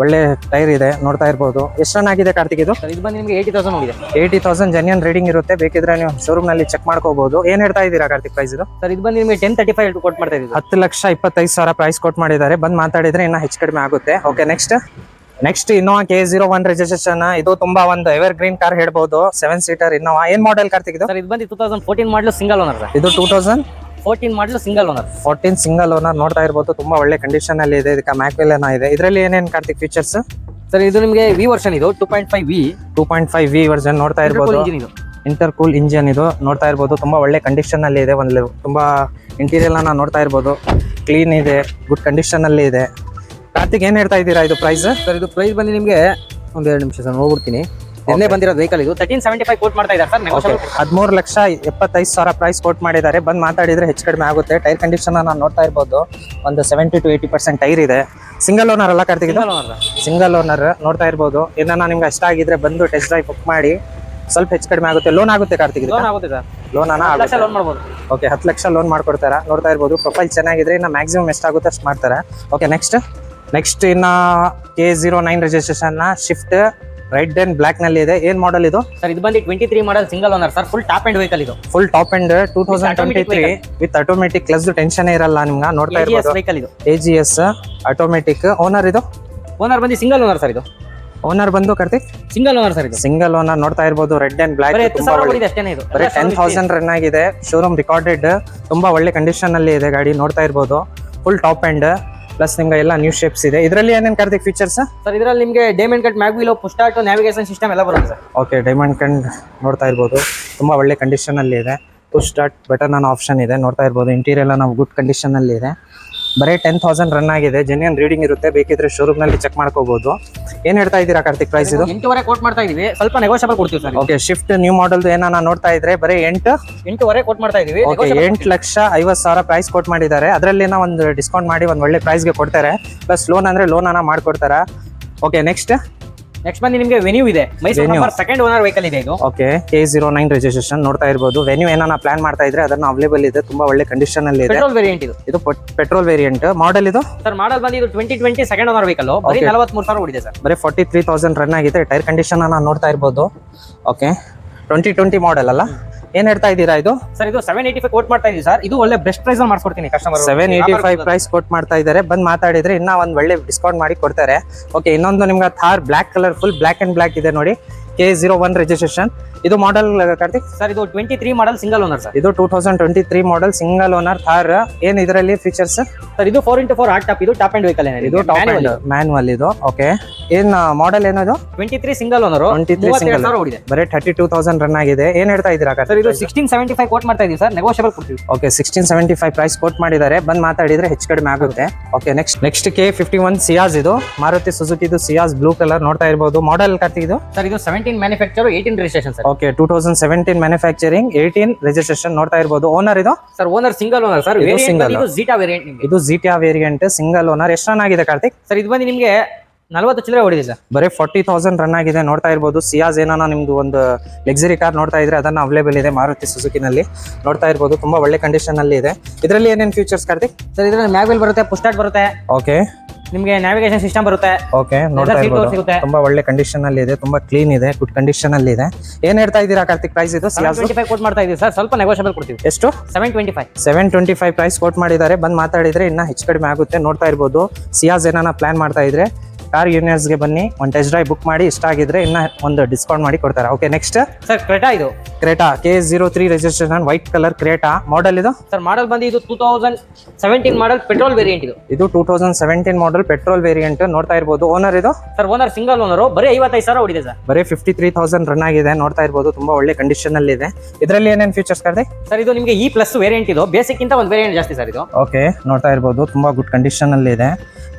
ಒಳ್ಳೆ ಟೈರ್ ಇದೆ ನೋಡ್ತಾ ಇರ್ಬೋದು. ಎಷ್ಟು ರನ್ ಆಗಿದೆ ಕಾರ್ತಿಕ್ ಇದು? ಇದು ಬಂದು ನಿಮಗೆ ಏಯ್ಟಿ ತೌಸಂಡ್ ಹೋಗಿದೆ. ಏಯ್ಟಿ ತೌಸಂಡ್ ಜೆನ್ಯನ್ ರೀಡಿಂಗ್ ಇರುತ್ತೆ. ಬೇಕಿದ್ರೆ ನೀವು ಶೋರೂಮ್ನಲ್ಲಿ ಚೆಕ್ ಮಾಡ್ಕೋಬಹುದು ಏನ್ ಹೇಳ್ತಾ ಇದ್ದೀರಾ ಕಾರ್ತಿಕ್ ಪ್ರೈಸ್ ಇದು? ಸರ್ ಇದು ಬಂದು ನಿಮಗೆ ಟೆನ್ ತರ್ಟಿ ಫೈವ್ ಕೊಟ್ಟು ಮಾಡ್ತಾ ಇದ್ದೀವಿ. ಹತ್ತು ಲಕ್ಷ ಇಪ್ಪತ್ತೈದು ಸಾವಿರ ಪ್ರೈಸ್ ಕೊಟ್ ಮಾಡಿದ್ದಾರೆ. ಬಂದ್ ಮಾತಾಡಿದ್ರೆ ಇನ್ನ ಹೆಚ್ಚು ಕಡಿಮೆ ಆಗುತ್ತೆ. Okay next next Innova K zero one registration ಇದು ತುಂಬಾ ಒಂದು ಎವರ್ ಗ್ರೀನ್ ಕಾರ್ ಹೇಳ್ಬಹುದು ಸೆವೆನ್ ಸೀಟರ್ ಇನ್ನೋವಾ ಏನ್ ಮಾಡೆಲ್ ಕಾರ್ ತೆಗೆದು ಸರ್ ಇದು ಬಂದು two thousand fourteen model single owner sir. ಇದು two thousand fourteen model single owner fourteen single owner ನೋಡ್ತಾ ಇರ್ಬೋದು. ತುಂಬಾ ಒಳ್ಳೆ ಕಂಡೀಷನ್ ಅಲ್ಲಿ ಇದೆ. ಇದಕ್ಕೆ ಮ್ಯಾಕ್ವೆಲ್ ಇದೆ. ಇದರಲ್ಲಿ ಏನೇನ್ ಕಾರ್ತಿಕ್ ಫೀಚರ್ಸ್ ಸರ್ ಇದು ನಿಮಗೆ ವಿ ವರ್ಷನ್ ಇದು two point five V two point five V version ನೋಡ್ತಾ ಇರ್ಬೋದು. ಇದು. ಇಂಟರ್ ಕೂಲ್ ಇಂಜಿನ್ ಇದು ನೋಡ್ತಾ ಇರ್ಬೋದು. ತುಂಬಾ ಒಳ್ಳೆ ಕಂಡೀಷನ್ ಅಲ್ಲಿ ಇದೆ. ಒಂದು ತುಂಬಾ ಇಂಟೀರಿಯರ್ ನೋಡ್ತಾ ಇರ್ಬೋದು. ಕ್ಲೀನ್ ಇದೆ. ಗುಡ್ ಕಂಡೀಷನ್ ಅಲ್ಲಿ ಇದೆ. ಕಾರ್ತಿಕ್ ಏನ್ ಹೇಳ್ತಾ ಇದ್ದೀರಾ ಇದು ಪ್ರೈಸ್ ಸರ್ ಇದು ಪ್ರೈಸ್ ಬಂದು ನಿಮಗೆ ಒಂದ್ ಎರಡು ನಿಮಿಷ ಸರ್ ನೋಡ್ಬಿಡ್ತೀನಿ. ನಿನ್ನೆ ಬಂದಿರೋದು ವೆಹಿಕಲ್ ಇದು. ತರ್ಟೀನ್ ಸೆವೆಂಟಿ ಫೈವ್ ಕೋಟ್ ಮಾಡ್ತಾ ಇದ್ದಾರೆ ಸರ್ ಓಕೆ ನೆಗೋಷಿಯಬಲ್ ಹದಿಮೂರು ಲಕ್ಷ ಎಪ್ಪತ್ತೈದು ಸಾವಿರ ಪ್ರೈಸ್ ಕೋಟ್ ಮಾಡಿದ್ದಾರೆ. ಬಂದು ಮಾತಾಡಿದ್ರೆ ಹೆಚ್ಚು ಕಡಿಮೆ ಆಗುತ್ತೆ. ಟೈರ್ ಕಂಡೀಷನ್ ನಾನು ನೋಡ್ತಾ ಇರ್ಬೋದು. ಒಂದು seventy to eighty percent tyre ಇದೆ. ಸಿಂಗಲ್ ಓನರ್ ಅಲ್ಲ ಕಾರ್ತಿಕ್ ಇದು? ಸಿಂಗಲ್ ಓನರ್ ನೋಡ್ತಾ ಇರ್ಬೋದು. ಏನಾನ ನಿಮ್ಗೆ ಇಷ್ಟ ಆಗಿದ್ರೆ ಬಂದು ಟೆಸ್ಟ್ ಡ್ರೈವ್ ಬುಕ್ ಮಾಡಿ ಸ್ವಲ್ಪ ಹೆಚ್ಚು ಕಡಿಮೆ ಆಗುತ್ತೆ. ಲೋನ್ ಆಗುತ್ತೆ ಕಾರ್ತಿಕ್ ಲೋನ್ ಆಗುತ್ತೆ ಸರ್. ಲೋನ್ ಅನ್ನ ಹತ್ತು ಲಕ್ಷ ಲೋನ್ ಮಾಡ್ಬೋದು. ಓಕೆ ಹತ್ತು ಲಕ್ಷ ಲೋನ್ ಮಾಡ್ಕೊಡ್ತಾರೆ? ನೋಡ್ತಾ ಇರ್ಬೋದು. ಪ್ರೊಫೈಲ್ ಚೆನ್ನಾಗಿದ್ರೆ ಇನ್ನು ಮ್ಯಾಕ್ಸಿಮಮ್ ಎಷ್ಟಾಗುತ್ತೆ ಅಷ್ಟು ಮಾಡ್ತಾರೆ. ಓಕೆ ನೆಕ್ಸ್ಟ್ ನೆಕ್ಸ್ಟ್ ಇನ್ನ K zero nine registration Swift white and ಬ್ಲಾಕ್ನಲ್ಲಿ ಇದೆ. ಏನ್ ಮಾಡಲ್ ಇದು? ಸರ್ ಇದು ಬಂದು twenty three model single owner sir full top end vehicle ಇದು full top end two thousand twenty three with automatic clutch tension ಇರಲ್ಲ ನಿಮ್ಗೆ ನೋಡ್ತಾ ಇರ್ಬೋದು. ವೆಹಿಕಲ್ ಇದು. A G S automatic owner ಇದು? ಓನರ್ ಬಂದು ಸಿಂಗಲ್ ಓನರ್ ಸರ್ ಇದು. Owner ಬಂದು ಕಾರ್ತಿಕ್? ಸಿಂಗಲ್ ಓನರ್ ಸರ್ ಇದು. ಸಿಂಗಲ್ ಓನರ್ ನೋಡ್ತಾ ಇರ್ಬೋದು. ರೆಡ್ ಅಂಡ್ ಬ್ಲಾಕ್ ಬರೀ ಟೆನ್ ತೌಸಂಡ್ ರನ್ ಆಗಿದೆ. ಶೋರೂಮ್ ರೆಕಾರ್ಡೆಡ್ ತುಂಬಾ ಒಳ್ಳೆ ಕಂಡೀಷನ್ ಅಲ್ಲಿ ಇದೆ ಗಾಡಿ ನೋಡ್ತಾ ಇರ್ಬೋದು. ಫುಲ್ ಟಾಪ್ ಅಂಡ್ ಪ್ಲಸ್ ನಿಮ್ಗೆ ಎಲ್ಲ ನ್ಯೂ ಶೇಪ್ಸ್ ಇದೆ. ಇದರಲ್ಲಿ ಏನೇನು ಕಾರ್ತಿಕ್ ಫೀಚರ್ಸ್ ಸರ್ ಇದರಲ್ಲಿ ನಿಮಗೆ ಡೈಮಂಡ್ ಕಟ್ ಮ್ಯಾಗ್ವಿಲೋ ಪುಸ್ಟಾಟು ನ್ಯಾವಿಗೇಷನ್ ಸಿಸ್ಟಮ್ ಎಲ್ಲ ಬರುತ್ತೆ ಸರ್ ಓಕೆ ಡೈಮಂಡ್ ಕಂಡ್ ನೋಡ್ತಾ ಇರ್ಬೋದು. ತುಂಬಾ ಒಳ್ಳೆ ಕಂಡೀಷನ್ ಅಲ್ಲಿ ಇದೆ. ಪುಷ್ ಸ್ಟಾರ್ಟ್ ಬಟನ್ ಅನ್ನೋ ಆಪ್ಷನ್ ಇದೆ. ನೋಡ್ತಾ ಇರ್ಬೋದು. ಇಂಟೀರಿಯರ್ ಎಲ್ಲ ನಾವು ಗುಡ್ ಕಂಡೀಷನ್ ಅಲ್ಲಿ ಇದೆ. ಬರೀ ಟೆನ್ ತೌಸಂಡ್ ರನ್ ಆಗಿದೆ ಜೆನ್ಯನ್ ರೀಡಿಂಗ್ ಇರುತ್ತೆ ಬೇಕಿದ್ರೆ ಶೋರೂಮ್ನಲ್ಲಿ ಚೆಕ್ ಮಾಡ್ಕೋಬಹುದು ಏನ್ ಹೇಳ್ತಾ ಇದ್ದೀರಾ ಕಾರ್ತಿಕ್ ಪ್ರೈಸ್ ಇದು? ಎಂಟೂವರೆ ಕೋಟ್ ಮಾಡ್ತಾ ಇದೀವಿ. ಸ್ವಲ್ಪ ನೆಗೋಷಿಯಬಲ್ ಕೊಡ್ತೀವಿ ಸರ್. ಓಕೆ ಶಿಫ್ಟ್ ನ್ಯೂ ಮಾಡೆಲ್ದು ಏನಾನ ನೋಡ್ತಾ ಇದ್ರೆ ಬರೀ ಎಂಟು? ಎಂಟೂವರೆ ಕೋಟ್ ಮಾಡ್ತಾ ಇದೀವಿ. ಓಕೆ ಎಂಟು ಲಕ್ಷ ಐವತ್ತು ಸಾವಿರ ಪ್ರೈಸ್ ಕೋಟ್ ಮಾಡಿದ್ದಾರೆ. ಅದರಲ್ಲಿ ಒಂದು ಡಿಸ್ಕೌಂಟ್ ಮಾಡಿ ಒಂದು ಒಳ್ಳೆ ಪ್ರೈಸ್ಗೆ ಕೊಡ್ತಾರೆ. ಪ್ಲಸ್ ಲೋನ್ ಅಂದ್ರೆ ಲೋನ್ ಅನ್ನ ಮಾಡ್ಕೊಡ್ತಾರೆ? ಓಕೆ ನೆಕ್ಸ್ಟ್ ನೆಕ್ಸ್ಟ್ ಬಂದು ನಿಮಗೆ ವೆನ್ಯೂ ಇದೆ. ಮೈಸೂರು ಸೆಕೆಂಡ್ ಓನರ್ ವೆಹಿಕಲ್ ಇದೆ ಇದು. Okay K zero nine registration ನೋಡ್ತಾ ಇರಬಹುದು ವೆನ್ಯೂ ಏನಾನ ಪ್ಲಾನ್ ಮಾಡ್ತಾ ಇದ್ರೆ ಅದನ್ನ ಅವೈಲೇಬಲ್ ಇದೆ. ತುಂಬಾ ಒಳ್ಳೆ ಕಂಡೀಷನ್ ಅಲ್ಲಿ ಇದೆ. ಪೆಟ್ರೋಲ್ ವೇರಿಯಂಟ್ ಇದು. ಇದು ಪೆಟ್ರೋಲ್ ವೇರಿಯಂಟ್ ಮಾಡೆಲ್ ಇದು? ಸರ್ ಮಾಡಲ್ ಬಂದು ಇದು twenty twenty second owner vehicle ಬರೀ. ನಲವತ್ಮೂರು ಸಾವಿರ ಓಡಿದೆ ಸರ್ ಬರೀ ಫಾರ್ಟಿ ತ್ರೀ ತೌಸಂಡ್ ರನ್ ಆಗಿದೆ. ಟೈರ್ ಕಂಡೀಷನ್ ಅನ್ನ ನೋಡ್ತಾ ಇರಬಹುದು ಓಕೆ ಟ್ವೆಂಟಿ ಟ್ವೆಂಟಿ ಮಾಡೆಲ್ ಅಲ್ಲ? ಏನ್ ಹೇಳ್ತಾ ಇದೀರಾ ಇದು? ಸರ್ ಇದು ಸೆವೆನ್ ಏಟಿ ಫೈವ್ ಕೋಟ್ ಮಾಡ್ತಾ ಇದೀವಿ ಸರ್ ಇದು ಒಳ್ಳೆ ಬೆಸ್ಟ್ ಪ್ರೈಸ್ ಅಲ್ಲಿ ಮಾಡ್ಕೊಡ್ತೀನಿ customer seven eighty five price quote ಮಾಡ್ತಾ ಇದ್ದಾರೆ. ಬಂದ್ ಮಾತಾಡಿದ್ರೆ ಇನ್ನ ಒಂದ್ ಒಳ್ಳೆ ಡಿಸ್ಕೌಂಟ್ ಮಾಡಿ ಕೊಡ್ತಾರೆ. ಓಕೆ ಇನ್ನೊಂದು ನಿಮ್ಗೆ Thar black colour full black and black ಇದೆ ನೋಡಿ. ಕೆ ಜೀರೋ ಒನ್ ರಿಜಿಸ್ಟ್ರೇಷನ್ ಇದು ಮಾಡೆಲ್ ಕಾರ್ತಿಕ್? ಸರ್ ಇದು twenty three model single owner sir ಇದು two thousand twenty three model single owner Thar ಏನ್ ಇದರಲ್ಲಿ ಫೀಚರ್ಸ್ ಸರ್ ಇದು four into four hard top ಇದು top and vehicle ಇದು ಟಾಪ್ ಮ್ಯಾನ್ಯಲ್ ಇದು. Okay ಏನ್ ಮಾಡೆಲ್ ಏನದು twenty three single owner twenty three single ಓಡಿದೆ. ಬರೀ ಥರ್ಟಿ ಟೂ ತೌಸಂಡ್ ರನ್ ಆಗಿದೆ. ಏನ್ ಹೇಳ್ತಾ ಇದ್ದೀರಾ ಸರ್ ಇದು ಸಿಕ್ಸ್ಟೀನ್ ಸೆವೆಂಟಿ ಫೈವ್ ಕೋಟ್ ಮಾಡ್ತಾ ಇದೀವಿ ಸರ್ ನೆಗೋಷಿಯಬಲ್ ಕೊಡ್ತೀವಿ okay sixteen seventy five price quote ಮಾಡಿದ್ದಾರೆ. ಬಂದ್ ಮಾತಾಡಿದ್ರೆ ಹೆಚ್ಚು ಕಡಿಮೆ ಆಗುತ್ತೆ. Okay next next K fifty one Ciaz ಇದು. ಮಾರುತಿ ಸುಜುಕಿ ಇದು ಸಿಯಾಸ್ ಬ್ಲೂ ಕಲರ್ ನೋಡ್ತಾ ಇರಬಹುದು ಮಾಡೆಲ್ ಕಾರ್ತಿಕ್ ಇದು? ಸರ್ ಇದು seventeen manufacture eighteen registration sir okay two thousand seventeen manufacturing eighteen registration ನೋಡ್ತಾ ಇರ್ಬೋದು. ಓನರ್ ಇದು? Sir owner single owner sir ಇದು ಸಿಂಗಲ್ ಜೀಟಾ ವೇರಿಯಂಟ್ ನಿಮಗೆ ಇದು ಜಿಟಾ ವೇರಿಯಂಟ್ ಸಿಂಗಲ್ ಓನರ್ ಎಷ್ಟು ರನ್ ಆಗಿದೆ ಕಾರ್ತಿಕ್? ಸರ್ ಇದು ಬಂದು ನಿಮಗೆ ನಲವತ್ತು ಚಿಲ್ಲರೆ ಹೊಡಿದೆ ಸರ್ ಬರೀ ಫಾರ್ಟಿ ತೌಸಂಡ್ ರನ್ ಆಗಿದೆ ನೋಡ್ತಾ ಇರ್ಬೋದು. ಸಿಯಾಸ್ ಏನಾನ ನಿಮ್ದು ಒಂದು ಲಕ್ಸರಿ ಕಾರ್ ನೋಡ್ತಾ ಇದ್ರೆ ಅದನ್ನ ಅವೈಲೇಬಲ್ ಇದೆ ಮಾರುತಿ ಸುಜುಕಿನಲ್ಲಿ ನೋಡ್ತಾ ಇರ್ಬೋದು. ತುಂಬಾ ಒಳ್ಳೆ ಕಂಡೀಷನ್ ಅಲ್ಲಿ ಇದೆ. ಇದರಲ್ಲಿ ಏನೇನು ಫೀಚರ್ಸ್ ಕಾರ್ತಿಕ್? ಸರ್ ಇದ್ರಲ್ಲಿ ಮ್ಯಾಗ್ವೆಲ್ ಬರುತ್ತೆ ಪುಸ್ಟಾಟ್ ಬರುತ್ತೆ. ಓಕೆ ನಿಮಗೆ ನ್ಯಾವಿಗೇಷನ್ ಸಿಸ್ಟಮ್ ಬರುತ್ತೆ. ಓಕೆ ನೋಡ್ತಾ Leather seat ಇರ್ಬೋದು ಸಿಗುತ್ತೆ. ತುಂಬಾ ಒಳ್ಳೆ ಕಂಡೀಷನ್ ಅಲ್ಲಿ ಇದೆ ತುಂಬಾ ಕ್ಲೀನ್ ಇದೆ ಗುಡ್ ಕಂಡೀಷನ್ ಅಲ್ಲಿ ಇದೆ. ಏನ್ ಹೇಳ್ತಾ ಇದ್ದೀರಾ ಕಾರ್ತಿಕ್ ಪ್ರೈಸ್ ಇದು? ಟ್ವೆಂಟಿ ಫೈವ್ ಕೋಟ್ ಮಾಡ್ತಾ ಇದೀವಿ ಸರ್. ಸ್ವಲ್ಪ ನೆಗೋಷಿಯಬಲ್ ಕೊಡ್ತೀವಿ. ಎಷ್ಟು? Seven twenty five seven twenty five price quote ಮಾಡಿದ್ದಾರೆ. ಬಂದ್ ಮಾತಾಡಿದ್ರೆ ಇನ್ನ ಹೆಚ್ಚು ಕಡಿಮೆ ಆಗುತ್ತೆ. ನೋಡ್ತಾ ಇರ್ಬೋದು. ಸಿಯಾಸ್ ಏನಾನ ಪ್ಲಾನ್ ಮಾಡ್ತಾ ಇದ್ರೆ ಕಾರ್ ಯೂನಿಯರ್ಸ್ಗೆ ಬನ್ನಿ ಒಂದು ಟೆಸ್ಟ್ ಡ್ರೈವ್ ಬುಕ್ ಮಾಡಿ ಇಷ್ಟ ಆಗಿದ್ರೆ ಇನ್ನ ಒಂದು ಡಿಸ್ಕೌಂಟ್ ಮಾಡಿ ಕೊಡ್ತಾರೆ. ಓಕೆ ನೆಕ್ಸ್ಟ್ ಸರ್ ಕ್ರೇಟಾ ಇದು. Creta K zero three registration white colour Creta model ಇದು? ಸರ್ ಮಾಡಲ್ ಬಂದು ಇದು two thousand seventeen model petrol variant ಇದು. ಇದು two thousand seventeen model petrol variant ನೋಡ್ತಾ ಇರ್ಬೋದು. ಓನರ್ ಇದು? ಸರ್ ಓನರ್ ಸಿಂಗಲ್ ಓನರ್ ಬರೀ ಐವತ್ತೈದು ಸಾವಿರ ಓಡಿದೆ ಸರ್ ಬರೀ ಫಿಫ್ಟಿ ತ್ರೀ ತೌಸಂಡ್ ರನ್ ಆಗಿದೆ. ನೋಡ್ತಾ ಇರ್ಬೋದು ತುಂಬಾ ಒಳ್ಳೆ ಕಂಡೀಷನ್ ಅಲ್ಲಿ ಇದೆ. ಇದರಲ್ಲಿ ಏನೇನು ಫೀಚರ್ಸ್ ಕರ್ದೆ ಸರ್ ಇದು ನಿಮಗೆ ಈ ಪ್ಲಸ್ ವೇರಿಯಂಟ್ ಇದು. ಬೇಸಿಕ್ ಇಂತ ಒಂದು ವೇರಿಯಂಟ್ ಜಾಸ್ತಿ ಸರ್ ಇದು. ಓಕೆ ನೋಡ್ತಾ ಇರ್ಬೋದು ತುಂಬಾ ಗುಡ್ ಕಂಡೀಷನ್ ಅಲ್ಲಿ ಇದೆ.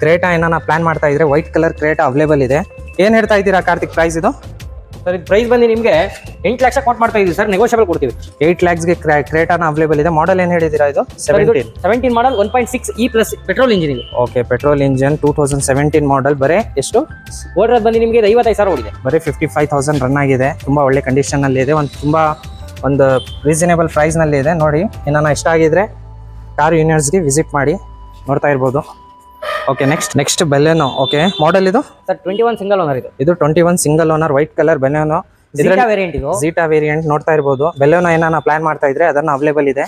ಕ್ರೇಟಾ ಏನಾನ ಪ್ಲಾನ್ ಮಾಡ್ತಾ ಇದ್ರೆ ವೈಟ್ ಕಲರ್ ಕ್ರೇಟಾ ಅವೈಲೇಬಲ್ ಇದೆ. ಏನ್ ಹೇಳ್ತಾ ಇದ್ದೀರಾ ಕಾರ್ತಿಕ್ ಪ್ರೈಸ್ ಇದು? ಸರ್ ಇದು ಪ್ರೈಸ್ ಬಂದು ನಿಮಗೆ ಎಂಟು ಲಕ್ಷ ಕೌಂಟ್ ಮಾಡ್ತಾ ಇದೀವಿ ಸರ್ ನೆಗೋಷಿಯಬಲ್ ಕೊಡ್ತೀವಿ. ಏಟ್ ಲ್ಯಾಕ್ಸ್ಗೆ ಕ್ರೇಟಾನ ಅವೈಲೇಬಲ್ ಇದೆ. ಮಾಡೆಲ್ ಏನ್ ಹೇಳಿದೀರಾ ಇದು? Seventeen seventeen model one point six E plus petrol engine ಇದು. Okay petrol engine two thousand seventeen model ಬರೀ ಎಷ್ಟು? ಓಡ್ರ ಬಂದು ನಿಮಗೆ ಐವತ್ತೈದು ಸಾವಿರ ಓಡಿದೆ. ಬರೀ ಫಿಫ್ಟಿ ಫೈವ್ ತೌಸಂಡ್ ರನ್ ಆಗಿದೆ. ತುಂಬ ಒಳ್ಳೆ ಕಂಡೀಷನ್ ಅಲ್ಲಿ ಇದೆ. ಒಂದು ತುಂಬ ಒಂದು ರೀಸನೇಬಲ್ ಪ್ರೈಸ್ನಲ್ಲಿ ಇದೆ. ನೋಡಿ ಏನಾನ ಇಷ್ಟ ಆಗಿದ್ರೆ ಕಾರ್ ಯೂನಿಯರ್ಸ್ಗೆ ವಿಸಿಟ್ ಮಾಡಿ ನೋಡ್ತಾ ಇರ್ಬೋದು. Okay next next Baleno okay model ಇದು? Sir twenty one single owner ಇದು ಇದು twenty one single owner white colour Baleno variant ಇದು. ಜೀಟಾ ವೇರಿಯಂಟ್ ನೋಡ್ತಾ ಇರ್ಬೋದು. ಬೆಲೆನೋ ಏನಾನ ಪ್ಲಾನ್ ಮಾಡ್ತಾ ಇದ್ರೆ ಅದನ್ನ ಅವೈಲೇಬಲ್ ಇದೆ.